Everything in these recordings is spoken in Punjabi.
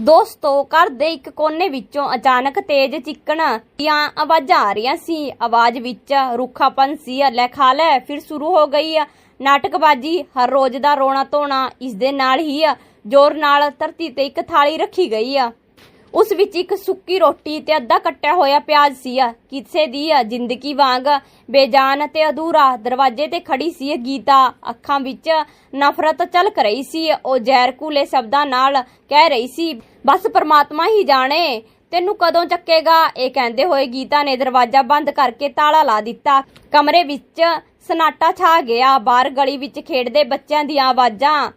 ਦੋਸਤੋ, ਘਰ ਦੇ ਇੱਕ ਕੋਨੇ ਵਿੱਚੋਂ ਅਚਾਨਕ ਤੇਜ਼ ਚਿੱਕਣ ਦੀਆਂ ਆਵਾਜ਼ਾਂ ਆ ਰਹੀਆਂ ਸੀ। ਆਵਾਜ਼ ਵਿੱਚ ਰੁੱਖਾਪਨ ਸੀ। ਲੈ ਖਾ ਲੈ, ਫਿਰ ਸ਼ੁਰੂ ਹੋ ਗਈ ਆ ਨਾਟਕਬਾਜੀ। ਹਰ ਰੋਜ਼ ਦਾ ਰੋਣਾ ਧੋਣਾ ਇਸ ਦੇ ਨਾਲ ਹੀ ਜ਼ੋਰ ਨਾਲ ਧਰਤੀ ਤੇ ਇੱਕ ਥਾਲੀ ਰੱਖੀ ਗਈ ਆ। ਉਸ ਵਿੱਚ ਇੱਕ ਸੁੱਕੀ ਰੋਟੀ ਤੇ ਅੱਧਾ ਕੱਟਿਆ ਹੋਇਆ ਪਿਆਜ਼ ਸੀ ਕਿਸੇ ਦੀ ਜ਼ਿੰਦਗੀ ਵਾਂਗ ਬੇਜਾਨ ਤੇ ਅਧੂਰਾ ਦਰਵਾਜ਼ੇ ਤੇ ਖੜੀ ਸੀ ਗੀਤਾ। ਅੱਖਾਂ ਵਿੱਚ ਨਫ਼ਰਤ ਝਲਕ ਰਹੀ ਸੀ। ਉਹ ਜ਼ਹਿਰ ਕੂਲੇ ਸ਼ਬਦਾਂ ਨਾਲ ਕਹਿ ਰਹੀ ਸੀ, ਬਸ ਪ੍ਰਮਾਤਮਾ ਹੀ ਜਾਣੇ, ਤੈਨੂੰ ਕਦੋਂ ਚੱਕੇਗਾ? ਇਹ ਕਹਿੰਦੇ ਹੋਏ ਗੀਤਾ ਨੇ ਦਰਵਾਜ਼ਾ ਬੰਦ ਕਰਕੇ ਤਾਲਾ ਲਾ ਦਿੱਤਾ। ਕਮਰੇ ਵਿੱਚ ਸਨਾਟਾ ਛਾ ਗਿਆ। ਬਾਹਰ ਗਲੀ ਵਿੱਚ ਖੇਡਦੇ ਬੱਚਿਆਂ ਦੀਆਂ ਆਵਾਜ਼ਾਂ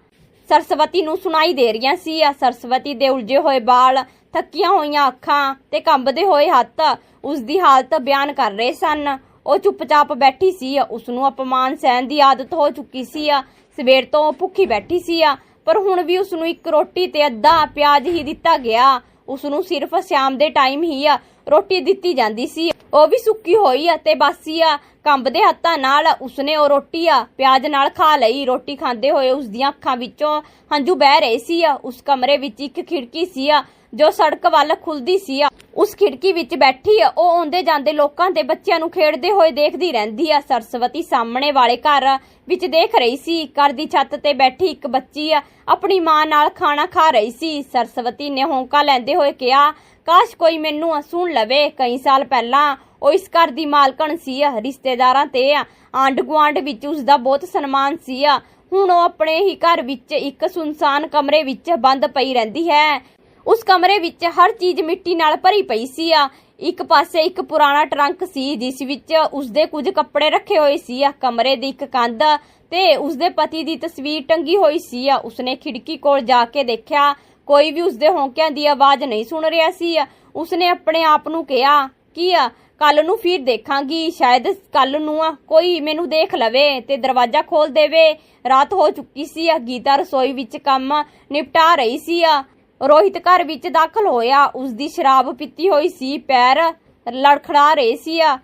ਸਰਸਵਤੀ ਨੂੰ ਸੁਣਾਈ ਦੇ ਰਹੀਆਂ ਸੀ। ਸਰਸਵਤੀ ਦੇ ਉਲਝੇ ਹੋਏ ਵਾਲ ਥੱਕੀਆਂ ਹੋਈਆਂ ਅੱਖਾਂ ਤੇ ਕੰਬਦੇ ਹੋਏ ਹੱਥ ਉਸ ਦੀ ਹਾਲਤ ਬਿਆਨ ਕਰ ਰਹੇ ਸਨ। ਉਹ ਚੁੱਪਚਾਪ ਬੈਠੀ ਸੀ ਉਸ ਨੂੰ ਅਪਮਾਨ ਸਹਿਣ ਦੀ ਆਦਤ ਹੋ ਚੁੱਕੀ ਸੀ। ਸਵੇਰ ਤੋਂ ਉਹ ਭੁੱਖੀ ਬੈਠੀ ਸੀ ਆ ਪਰ ਹੁਣ ਵੀ ਉਸ ਨੂੰ ਇੱਕ ਰੋਟੀ ਤੇ ਅੱਧਾ ਪਿਆਜ਼ ਹੀ ਦਿੱਤਾ ਗਿਆ। ਉਸ ਨੂੰ ਸਿਰਫ ਸ਼ਾਮ ਦੇ ਟਾਈਮ ਹੀ ਰੋਟੀ ਦਿੱਤੀ ਜਾਂਦੀ ਸੀ। ਉਹ ਵੀ ਸੁੱਕੀ ਹੋਈ ਆ ਤੇ ਬਾਸੀ ਆ ਕੰਬਦੇ ਹੱਥਾਂ ਨਾਲ ਉਸਨੇ ਉਹ ਰੋਟੀ ਆ ਪਿਆਜ਼ ਨਾਲ ਖਾ ਲਈ। ਰੋਟੀ ਖਾਂਦੇ ਹੋਏ ਉਸ ਦੀਆਂ ਅੱਖਾਂ ਵਿੱਚੋਂ ਹੰਝੂ ਬਹਿ ਰਹੇ ਸੀ। ਆ ਉਸ ਕਮਰੇ ਵਿੱਚ ਇੱਕ ਖਿੜਕੀ ਸੀ। ਆ ਜੋ ਸੜਕ ਵੱਲ ਖੁੱਲਦੀ ਸੀ, ਉਸ ਖਿੜਕੀ ਵਿੱਚ ਬੈਠੀ ਆ, ਉਹ ਆਉਂਦੇ ਜਾਂਦੇ ਲੋਕਾਂ ਤੇ ਬੱਚਿਆਂ ਨੂੰ ਖੇਡਦੇ ਹੋਏ ਦੇਖਦੀ ਰਹਿੰਦੀ ਆ। ਸਰਸਵਤੀ ਸਾਹਮਣੇ ਵਾਲੇ ਘਰ ਵਿੱਚ ਦੇਖ ਰਹੀ ਸੀ, ਘਰ ਦੀ ਛੱਤ ਤੇ ਬੈਠੀ ਇੱਕ ਬੱਚੀ ਆਪਣੀ ਮਾਂ ਨਾਲ ਖਾਣਾ ਖਾ ਰਹੀ ਸੀ। ਸਰਸਵਤੀ ਨੇ ਹੌਂਕਾ ਲੈਂਦੇ ਹੋਏ ਕਿਹਾ, ਕਾਸ਼ ਕੋਈ ਮੈਨੂੰ ਸੁਣ ਲਵੇ, ਕਈ ਸਾਲ ਪਹਿਲਾਂ ਉਹ ਇਸ ਘਰ ਦੀ ਮਾਲਕਣ ਸੀ ਰਿਸ਼ਤੇਦਾਰਾਂ ਤੇ ਆ ਆਂਡ ਗੁਆਂਢ ਵਿੱਚ ਉਸ ਦਾ ਬਹੁਤ ਸਨਮਾਨ ਸੀ ਹੁਣ ਉਹ ਆਪਣੇ ਹੀ ਘਰ ਵਿੱਚ ਇੱਕ ਸੁਨਸਾਨ ਕਮਰੇ ਵਿੱਚ ਬੰਦ ਪਈ ਰਹਿੰਦੀ ਹੈ। ਉਸ ਕਮਰੇ ਵਿੱਚ ਹਰ ਚੀਜ਼ ਮਿੱਟੀ ਨਾਲ ਭਰੀ ਪਈ ਸੀ ਆ। ਇੱਕ ਪਾਸੇ ਇੱਕ ਪੁਰਾਣਾ ਟਰੰਕ ਸੀ, ਜਿਸ ਵਿੱਚ ਉਸਦੇ ਕੁਝ ਕੱਪੜੇ ਰੱਖੇ ਹੋਏ ਸੀ ਆ। ਕਮਰੇ ਦੀ ਇੱਕ ਕੰਧ ਤੇ ਉਸਦੇ ਪਤੀ ਦੀ ਤਸਵੀਰ ਟੰਗੀ ਹੋਈ ਸੀ ਆ। ਉਸਨੇ ਖਿੜਕੀ ਕੋਲ ਜਾ ਕੇ ਦੇਖਿਆ, ਕੋਈ ਵੀ ਉਸਦੇ ਹੌਂਕਿਆਂ ਦੀ ਆਵਾਜ਼ ਨਹੀਂ ਸੁਣ ਰਿਹਾ ਸੀ ਉਸਨੇ ਆਪਣੇ ਆਪ ਨੂੰ ਕਿਹਾ, ਕਿ ਕੱਲ ਨੂੰ ਫਿਰ ਦੇਖਾਂਗੀ, ਸ਼ਾਇਦ ਕੱਲ ਨੂੰ ਆ, ਕੋਈ ਮੈਨੂੰ ਦੇਖ ਲਵੇ ਤੇ ਦਰਵਾਜ਼ਾ ਖੋਲ ਦੇਵੇ। ਰਾਤ ਹੋ ਚੁੱਕੀ ਸੀ ਆ। ਗੀਤਾ ਰਸੋਈ ਵਿੱਚ ਕੰਮ ਨਿਪਟਾ ਰਹੀ ਸੀ ਆ। ਰੋਹਿਤ ਘਰ ਵਿੱਚ ਦਾਖਲ ਹੋਇਆ। ਉਸ ਦੀ ਸ਼ਰਾਬ ਪੀਤੀ ਹੋਈ ਸੀ, ਪੈਰ ਲੜਖੜਾ ਰਹੇ ਸੀ। ਆ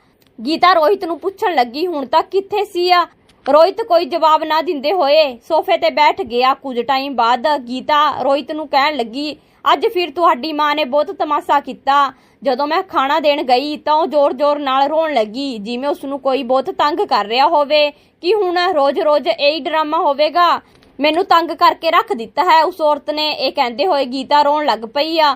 ਗੀਤਾ ਰੋਹਿਤ ਨੂੰ ਪੁੱਛਣ ਲੱਗੀ, ਹੁਣ ਤੱਕ ਕਿੱਥੇ ਸੀ? ਆ ਰੋਹਿਤ ਕੋਈ ਜਵਾਬ ਨਾ ਦਿੰਦੇ ਹੋਏ ਸੋਫੇ ਤੇ ਬੈਠ ਗਿਆ। ਕੁਝ ਟਾਈਮ ਬਾਅਦ ਗੀਤਾ ਰੋਹਿਤ ਨੂੰ ਕਹਿਣ ਲੱਗੀ, ਅੱਜ ਫਿਰ ਤੁਹਾਡੀ ਮਾਂ ਨੇ ਬਹੁਤ ਤਮਾਸ਼ਾ ਕੀਤਾ। ਜਦੋਂ ਮੈਂ ਖਾਣਾ ਦੇਣ ਗਈ ਤਾਂ ਉਹ ਜ਼ੋਰ-ਜ਼ੋਰ ਨਾਲ ਰੋਣ ਲੱਗੀ। ਜਿਵੇਂ ਉਸ ਨੂੰ ਕੋਈ ਬਹੁਤ ਤੰਗ ਕਰ ਰਿਹਾ ਹੋਵੇ, ਕਿ ਹੁਣ ਰੋਜ਼-ਰੋਜ਼ ਇਹੀ ਡਰਾਮਾ ਹੋਵੇਗਾ? ਮੈਨੂੰ ਤੰਗ ਕਰਕੇ ਰੱਖ ਦਿੱਤਾ ਹੈ। ਉਸ ਔਰਤ ਨੇ ਇਹ ਕਹਿੰਦੇ ਹੋਏ ਗੀਤਾ ਰੋਣ ਲੱਗ ਪਈ ਆ।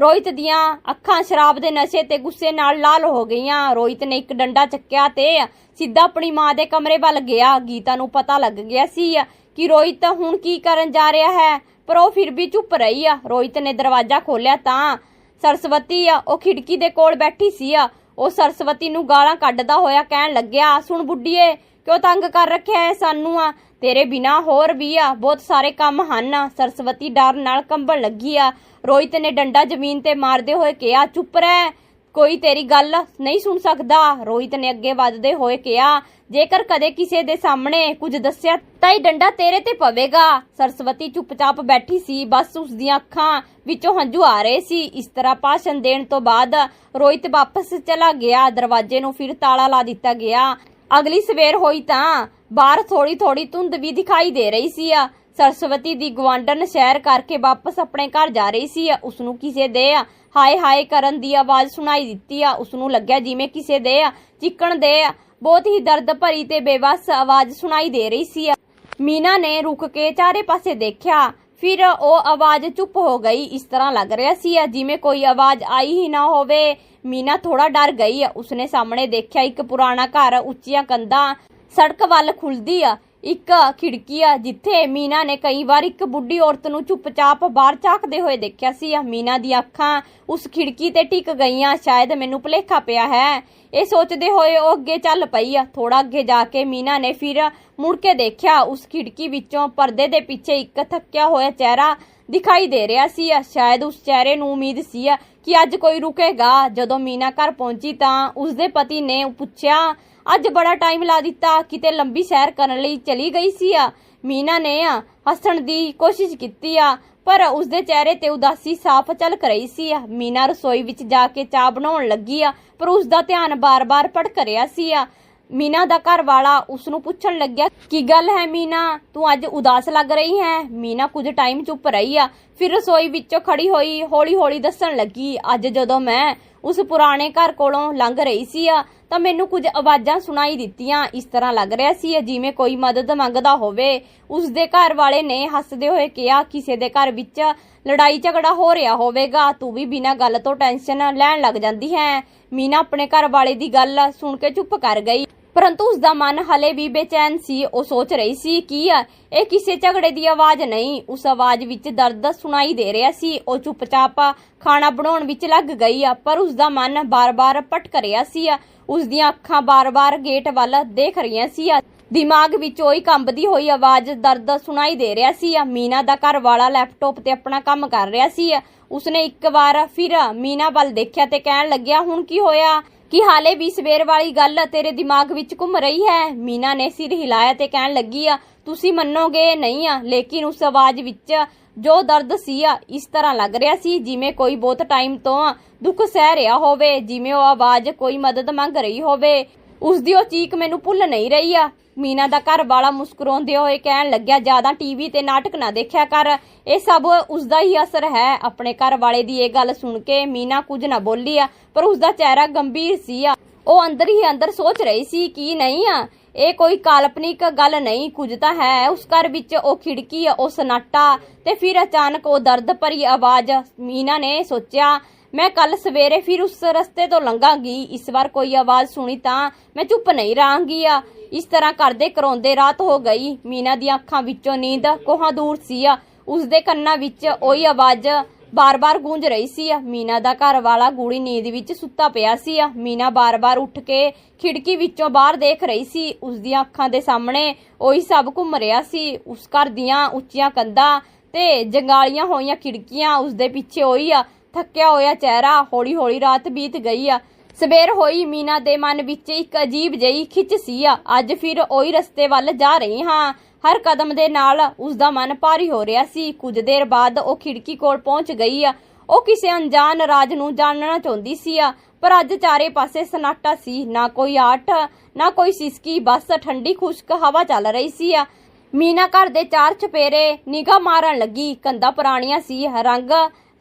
ਰੋਹਿਤ ਦੀਆਂ ਅੱਖਾਂ ਸ਼ਰਾਬ ਦੇ ਨਸ਼ੇ ਤੇ ਗੁੱਸੇ ਨਾਲ ਲਾਲ ਹੋ ਗਈਆਂ। ਰੋਹਿਤ ਨੇ ਇੱਕ ਡੰਡਾ ਚੱਕਿਆ ਤੇ ਸਿੱਧਾ ਆਪਣੀ ਮਾਂ ਦੇ ਕਮਰੇ ਵੱਲ ਗਿਆ। ਗੀਤਾ ਨੂੰ ਪਤਾ ਲੱਗ ਗਿਆ ਸੀ ਕਿ ਰੋਹਿਤ ਹੁਣ ਕੀ ਕਰਨ ਜਾ ਰਿਹਾ ਹੈ, ਪਰ ਉਹ ਫਿਰ ਵੀ ਚੁੱਪ ਰਹੀ ਆ। ਰੋਹਿਤ ਨੇ ਦਰਵਾਜ਼ਾ ਖੋਲ੍ਹਿਆ ਤਾਂ ਸਰਸਵਤੀ ਆ, ਉਹ ਖਿੜਕੀ ਦੇ ਕੋਲ ਬੈਠੀ ਸੀ ਆ। ਉਹ ਸਰਸਵਤੀ ਨੂੰ ਗਾਲਾਂ ਕੱਢਦਾ ਹੋਇਆ ਕਹਿਣ ਲੱਗਿਆ, ਸੁਣ ਬੁੱਢੀਏ ਕਿਉਂ ਤੰਗ ਕਰ ਰੱਖਿਆ ਹੈ ਸਾਨੂੰ ਆ? ਤੇਰੇ ਬਿਨਾ ਹੋਰ ਵੀ ਆ। ਬਹੁਤ ਸਾਰੇ ਕੰਮ ਹਨ ਸਰਸਵਤੀ ਡਰ ਨਾਲ ਕੰਬਣ ਲੱਗੀ ਆ। ਰੋਹਿਤ ਨੇ ਡੰਡਾ ਜ਼ਮੀਨ ਤੇ ਮਾਰਦੇ ਹੋਏ ਕਿਹਾ, ਚੁੱਪ ਰਹਿ। ਕੋਈ ਤੇਰੀ ਗੱਲ ਨਹੀਂ ਸੁਣ ਸਕਦਾ। ਰੋਹਿਤ ਨੇ ਅੱਗੇ ਵੱਧਦੇ ਹੋਏ ਕਿਹਾ, ਜੇਕਰ ਕਦੇ ਕਿਸੇ ਦੇ ਸਾਹਮਣੇ ਕੁਝ ਦੱਸਿਆ, ਤਾਂ ਇਹ ਡੰਡਾ ਤੇਰੇ ਤੇ ਪਵੇਗਾ। ਸਰਸਵਤੀ ਚੁੱਪਚਾਪ ਬੈਠੀ ਸੀ। ਬਸ ਉਸ ਦੀਆਂ ਅੱਖਾਂ ਵਿੱਚੋਂ ਹੰਝੂ ਆ ਰਹੇ ਸੀ। ਇਸ ਤਰ੍ਹਾਂ ਭਾਸ਼ਣ ਦੇਣ ਤੋਂ ਬਾਅਦ ਰੋਹਿਤ ਵਾਪਸ ਚਲਾ ਗਿਆ। ਦਰਵਾਜ਼ੇ ਨੂੰ ਫਿਰ ਤਾਲਾ ਲਾ ਦਿੱਤਾ ਗਿਆ। ਅਗਲੀ ਸਵੇਰ ਹੋਈ ਤਾਂ ਬਾਹਰ ਥੋੜੀ ਥੋੜੀ ਧੁੰਦ ਵੀ ਦਿਖਾਈ ਦੇ ਰਹੀ ਸੀ ਆ। ਸਰਸਵਤੀ ਦੀ ਗਵਾਂਡਨ ਸ਼ਹਿਰ ਕਰਕੇ ਵਾਪਸ ਆਪਣੇ ਘਰ ਜਾ ਰਹੀ ਸੀ ਉਸ ਨੂੰ ਕਿਸੇ ਦੇ ਹਾਏ ਹਾਏ ਕਰਨ ਦੀ ਆਵਾਜ਼ ਸੁਣਾਈ ਦਿੱਤੀ ਆ। ਉਸ ਨੂੰ ਲੱਗਿਆ ਜਿਵੇਂ ਕਿਸੇ ਦੇ ਚਿੱਕਣ ਦੇ ਬਹੁਤ ਹੀ ਦਰਦ ਭਰੀ ਤੇ ਬੇਵੱਸ ਆਵਾਜ਼ ਸੁਣਾਈ ਦੇ ਰਹੀ ਸੀ ਮੀਨਾ ਨੇ ਰੁਕ ਕੇ ਚਾਰੇ ਪਾਸੇ ਦੇਖਿਆ। ਫਿਰ ਉਹ ਆਵਾਜ਼ ਚੁੱਪ ਹੋ ਗਈ, ਇਸ ਤਰ੍ਹਾਂ ਲੱਗ ਰਿਹਾ ਸੀ ਜਿਵੇਂ ਕੋਈ ਆਵਾਜ਼ ਆਈ ਹੀ ਨਾ ਹੋਵੇ। ਮੀਨਾ ਥੋੜਾ ਡਰ ਗਈ ਉਸਨੇ ਸਾਹਮਣੇ ਦੇਖਿਆ ਇੱਕ ਪੁਰਾਣਾ ਘਰ, ਉੱਚੀਆਂ ਕੰਧਾਂ, ਸੜਕ ਵੱਲ ਖੁੱਲਦੀ ਆ। ਇੱਕ ਖਿੜਕੀ ਆ ਜਿੱਥੇ ਮੀਨਾ ਨੇ ਕਈ ਵਾਰ ਇੱਕ ਬੁੱਢੀ ਔਰਤ ਨੂੰ ਚੁੱਪਚਾਪ ਬਾਹਰ ਝਾਕਦੇ ਹੋਏ ਦੇਖਿਆ ਸੀ। ਮੀਨਾ ਦੀਆਂ ਅੱਖਾਂ ਉਸ ਖਿੜਕੀ ਤੇ ਟਿਕ ਗਈਆਂ। ਸ਼ਾਇਦ ਮੈਨੂੰ ਭੁਲੇਖਾ ਪਿਆ ਹੈ। ਇਹ ਸੋਚਦੇ ਹੋਏ ਉਹ ਅੱਗੇ ਚੱਲ ਪਈ ਆ। ਥੋੜਾ ਅੱਗੇ ਜਾ ਕੇ ਮੀਨਾ ਨੇ ਫਿਰ ਮੁੜ ਕੇ ਦੇਖਿਆ, ਉਸ ਖਿੜਕੀ ਵਿੱਚੋਂ ਪਰਦੇ ਦੇ ਪਿੱਛੇ ਇੱਕ ਥੱਕਿਆ ਹੋਇਆ ਚਿਹਰਾ ਦਿਖਾਈ ਦੇ ਰਿਹਾ ਸੀ ਸ਼ਾਇਦ ਉਸ ਚਿਹਰੇ ਨੂੰ ਉਮੀਦ ਸੀ ਕਿ ਅੱਜ ਕੋਈ ਰੁਕੇਗਾ। ਜਦੋਂ ਮੀਨਾ ਘਰ ਪਹੁੰਚੀ ਤਾਂ ਉਸਦੇ ਪਤੀ ਨੇ ਪੁੱਛਿਆ, ਅੱਜ ਬੜਾ ਟਾਈਮ ਲਾ ਦਿੱਤਾ, ਕਿਤੇ ਲੰਬੀ ਸੈਰ ਕਰਨ ਲਈ ਚਲੀ ਗਈ ਸੀ ਆ? ਮੀਨਾ ਨੇ ਹੱਸਣ ਦੀ ਕੋਸ਼ਿਸ਼ ਕੀਤੀ ਆ, ਪਰ ਉਸਦੇ ਚਿਹਰੇ ਤੇ ਉਦਾਸੀ ਸਾਫ਼ ਝਲਕ ਰਹੀ ਸੀ ਆ। ਮੀਨਾ ਰਸੋਈ ਵਿੱਚ ਜਾ ਕੇ ਚਾਹ ਬਣਾਉਣ ਲੱਗੀ ਆ, ਪਰ ਉਸਦਾ ਧਿਆਨ ਬਾਰ-ਬਾਰ ਭਟਕ ਰਿਹਾ ਸੀ ਆ। ਮੀਨਾ ਦਾ ਘਰ ਵਾਲਾ ਉਸ ਨੂੰ ਪੁੱਛਣ ਲੱਗਿਆ ਕੀ ਗੱਲ ਹੈ ਮੀਨਾ ਤੂੰ ਅੱਜ ਉਦਾਸ ਲੱਗ ਰਹੀ ਹੈ ਮੀਨਾ ਕੁਝ ਟਾਈਮ ਚੁੱਪ ਰਹੀ ਆ ਫਿਰ ਰਸੋਈ ਵਿੱਚੋਂ ਖੜੀ ਹੋਈ ਹੌਲੀ ਹੌਲੀ ਦੱਸਣ ਲੱਗੀ ਅੱਜ ਜਦੋਂ ਮੈਂ ਉਸ ਪੁਰਾਣੇ ਘਰ ਕੋਲੋਂ ਲੰਘ ਰਹੀ ਸੀ ਆ, ਤਾਂ ਮੈਨੂੰ ਕੁਝ ਆਵਾਜ਼ਾਂ ਸੁਣਾਈ ਦਿੱਤੀਆਂ। ਇਸ ਤਰ੍ਹਾਂ ਲੱਗ ਰਿਹਾ ਸੀ ਜਿਵੇਂ ਕੋਈ ਮਦਦ ਮੰਗਦਾ ਹੋਵੇ। ਉਸ ਦੇ ਘਰ ਵਾਲੇ ਨੇ ਹੱਸਦੇ ਹੋਏ ਕਿਹਾ, ਕਿਸੇ ਦੇ ਘਰ ਵਿੱਚ ਲੜਾਈ ਝਗੜਾ ਹੋ ਰਿਹਾ ਹੋਵੇਗਾ, ਤੂੰ ਵੀ ਬਿਨਾਂ ਗੱਲ ਤੋਂ ਟੈਨਸ਼ਨ ਲੈਣ ਲੱਗ ਜਾਂਦੀ ਹੈ। ਮੀਨਾ ਆਪਣੇ ਘਰ ਵਾਲੇ ਦੀ ਗੱਲ ਸੁਣ ਕੇ ਚੁੱਪ ਕਰ ਗਈ। ਪਰੰਤੂ ਉਸ ਦਾ ਮਨ ਹਲੇ ਵੀ ਬੇਚੈਨ ਸੀ। ਉਹ ਸੋਚ ਰਹੀ ਸੀ ਕੀ ਆ ਇਹ ਕਿਸੇ ਝਗੜੇ ਦੀ ਆਵਾਜ਼ ਨਹੀਂ। ਉਸ ਆਵਾਜ਼ ਵਿੱਚ ਦਰਦ ਸੁਣਾਈ ਦੇ ਰਿਹਾ ਸੀ। ਉਹ ਚੁੱਪਚਾਪ ਖਾਣਾ ਬਣਾਉਣ ਵਿੱਚ ਲੱਗ ਗਈ। ਆ ਪਰ ਉਸ ਦਾ ਮਨ ਬਾਰ-ਬਾਰ ਭਟਕ ਰਿਹਾ ਸੀ। ਆ ਉਸ ਦੀਆਂ ਅੱਖਾਂ ਬਾਰ-ਬਾਰ ਗੇਟ ਵੱਲ ਦੇਖ ਰਹੀਆਂ ਸੀ। ਆ ਦਿਮਾਗ ਵਿੱਚ ਉਹੀ ਕੰਬਦੀ ਹੋਈ ਆਵਾਜ਼ ਦਰਦ ਸੁਣਾਈ ਦੇ ਰਿਹਾ ਸੀ। ਆ ਮੀਨਾ ਦਾ ਘਰ ਵਾਲਾ ਲੈਪਟਾਪ ਤੇ ਆਪਣਾ ਕੰਮ ਕਰ ਰਿਹਾ ਸੀ। ਆ ਉਸਨੇ ਇੱਕ ਵਾਰ ਫਿਰ ਮੀਨਾ ਵੱਲ ਦੇਖਿਆ ਤੇ ਕਹਿਣ ਲੱਗਿਆ, ਹੁਣ ਕੀ ਹੋਇਆ? ਕਿ ਹਾਲੇ ਵੀ ਸਵੇਰ ਵਾਲੀ ਗੱਲ ਤੇਰੇ ਦਿਮਾਗ ਵਿੱਚ ਘੁੰਮ ਰਹੀ ਹੈ? ਮੀਨਾ ਨੇ ਸਿਰ ਹਿਲਾਇਆ ਤੇ ਕਹਿਣ ਲੱਗੀ ਆ, ਤੁਸੀਂ ਮੰਨੋਗੇ ਨਹੀਂ ਆ, ਲੇਕਿਨ ਉਸ ਆਵਾਜ਼ ਵਿੱਚ ਜੋ ਦਰਦ ਸੀ ਆ, ਇਸ ਤਰ੍ਹਾਂ ਲੱਗ ਰਿਹਾ ਸੀ, ਜਿਵੇਂ ਕੋਈ ਬਹੁਤ ਟਾਈਮ ਤੋਂ ਦੁੱਖ ਸਹਿ ਰਿਹਾ ਹੋਵੇ, ਜਿਵੇਂ ਉਹ ਆਵਾਜ਼ ਕੋਈ ਮਦਦ ਮੰਗ ਰਹੀ ਹੋਵੇ। ਉਸ ਦੀ ਉਹ ਚੀਕ ਮੈਨੂੰ ਭੁੱਲ ਨਹੀਂ ਰਹੀ ਆ। ਮੀਨਾ ਦਾ ਘਰ ਵਾਲਾ ਮੁਸਕਰਾਉਂਦੇ ਹੋਏ ਕਹਿਣ ਲੱਗਿਆ ਜ਼ਿਆਦਾ ਟੀਵੀ ਤੇ ਨਾਟਕ ਨਾ ਦੇਖਿਆ ਕਰ। ਇਹ ਸਭ ਉਸ ਦਾ ਹੀ ਅਸਰ ਹੈ। ਆਪਣੇ ਘਰ ਵਾਲੇ ਦੀ ਇਹ ਗੱਲ ਸੁਣ ਕੇ ਮੀਨਾ ਕੁਝ ਨਾ ਬੋਲੀ ਆ, ਪਰ ਉਸ ਦਾ ਚਿਹਰਾ ਗੰਭੀਰ ਸੀ ਆ। ਉਹ ਅੰਦਰ ਹੀ ਅੰਦਰ ਸੋਚ ਰਹੀ ਸੀ ਕਿ ਨਹੀਂ ਆ, ਇਹ ਕੋਈ ਕਾਲਪਨਿਕ ਗੱਲ ਨਹੀਂ, ਕੁਝ ਤਾਂ ਹੈ। ਉਸ ਘਰ ਵਿੱਚ ਉਹ ਖਿੜਕੀ ਉਹ ਸਨਾਟਾ ਤੇ ਫਿਰ ਅਚਾਨਕ ਉਹ ਦਰਦ ਭਰੀ ਆਵਾਜ਼ ਮੀਨਾ ਨੇ ਸੋਚਿਆ ਮੈਂ ਕੱਲ ਸਵੇਰੇ ਫਿਰ ਉਸ ਰਸਤੇ ਤੋਂ ਲੰਘਾਂਗੀ। ਇਸ ਵਾਰ ਕੋਈ ਆਵਾਜ਼ ਸੁਣੀ ਤਾਂ ਮੈਂ ਚੁੱਪ ਨਹੀਂ ਰਹਾਂਗੀ ਆ। ਇਸ ਤਰ੍ਹਾਂ ਕਰਦੇ ਕਰਾਉਂਦੇ ਰਾਤ ਹੋ ਗਈ। ਮੀਨਾ ਦੀਆਂ ਅੱਖਾਂ ਵਿੱਚੋਂ ਨੀਂਦ ਕੋਹਾਂ ਦੂਰ ਸੀ ਆ। ਉਸ ਦੇ ਕੰਨਾਂ ਵਿੱਚ ਉਹੀ ਆਵਾਜ਼ ਬਾਰ-ਬਾਰ ਗੂੰਜ ਰਹੀ ਸੀ ਮੀਨਾ ਦਾ ਘਰ ਵਾਲਾ ਗੂੜੀ ਨੀਂਦ ਵਿੱਚ ਸੁੱਤਾ ਪਿਆ ਸੀ ਆ। ਮੀਨਾ ਬਾਰ-ਬਾਰ ਉੱਠ ਕੇ ਖਿੜਕੀ ਵਿੱਚੋਂ ਬਾਹਰ ਦੇਖ ਰਹੀ ਸੀ। ਉਸ ਦੀਆਂ ਅੱਖਾਂ ਦੇ ਸਾਹਮਣੇ ਉਹੀ ਸਭ ਘੁੰਮ ਰਿਹਾ ਸੀ। ਉਸ ਘਰ ਦੀਆਂ ਉੱਚੀਆਂ ਕੰਧਾਂ ਤੇ ਜੰਗਾਲੀਆਂ ਹੋਈਆਂ ਖਿੜਕੀਆਂ, ਉਸ ਦੇ ਪਿੱਛੇ ਉਹੀ ਆ ਥੱਕਿਆ ਹੋਇਆ ਚਿਹਰਾ ਹੌਲੀ-ਹੌਲੀ ਰਾਤ ਬੀਤ ਗਈ ਆ। ਸਵੇਰ ਹੋਈ, ਮੀਨਾ ਦੇ ਮਨ ਵਿੱਚ ਇੱਕ ਅਜੀਬ ਜਿਹੀ ਖਿੱਚ ਸੀ ਆ। ਅੱਜ ਫਿਰ ਉਹੀ ਰਸਤੇ ਵੱਲ ਜਾ ਰਹੀ ਹਾਂ। ਹਰ ਕਦਮ ਦੇ ਨਾਲ ਉਸ ਦਾ ਮਨ ਭਾਰੀ ਹੋ ਰਿਹਾ ਸੀ। ਕੁਝ ਦੇਰ ਬਾਅਦ ਉਹ ਖਿੜਕੀ ਕੋਲ ਪਹੁੰਚ ਗਈ ਆ। ਉਹ ਕਿਸੇ ਅਣਜਾਣ ਰਾਜ ਨੂੰ ਜਾਣਨਾ ਚਾਹੁੰਦੀ ਸੀ ਆ। ਪਰ ਅੱਜ ਚਾਰੇ ਪਾਸੇ ਸਨਾਟਾ ਸੀ। ਨਾ ਕੋਈ ਆਟ, ਨਾ ਕੋਈ ਸਿਸਕੀ, ਬਸ ਠੰਡੀ, ਖੁਸ਼ਕ ਹਵਾ ਚੱਲ ਰਹੀ ਸੀ ਆ। ਮੀਨਾ ਘਰ ਦੇ ਚਾਰ ਚਪੇਰੇ ਨਿਗਾਹ ਮਾਰਨ ਲੱਗੀ। ਕੰਧਾਂ ਪੁਰਾਣੀਆਂ ਸੀ। ਰੰਗ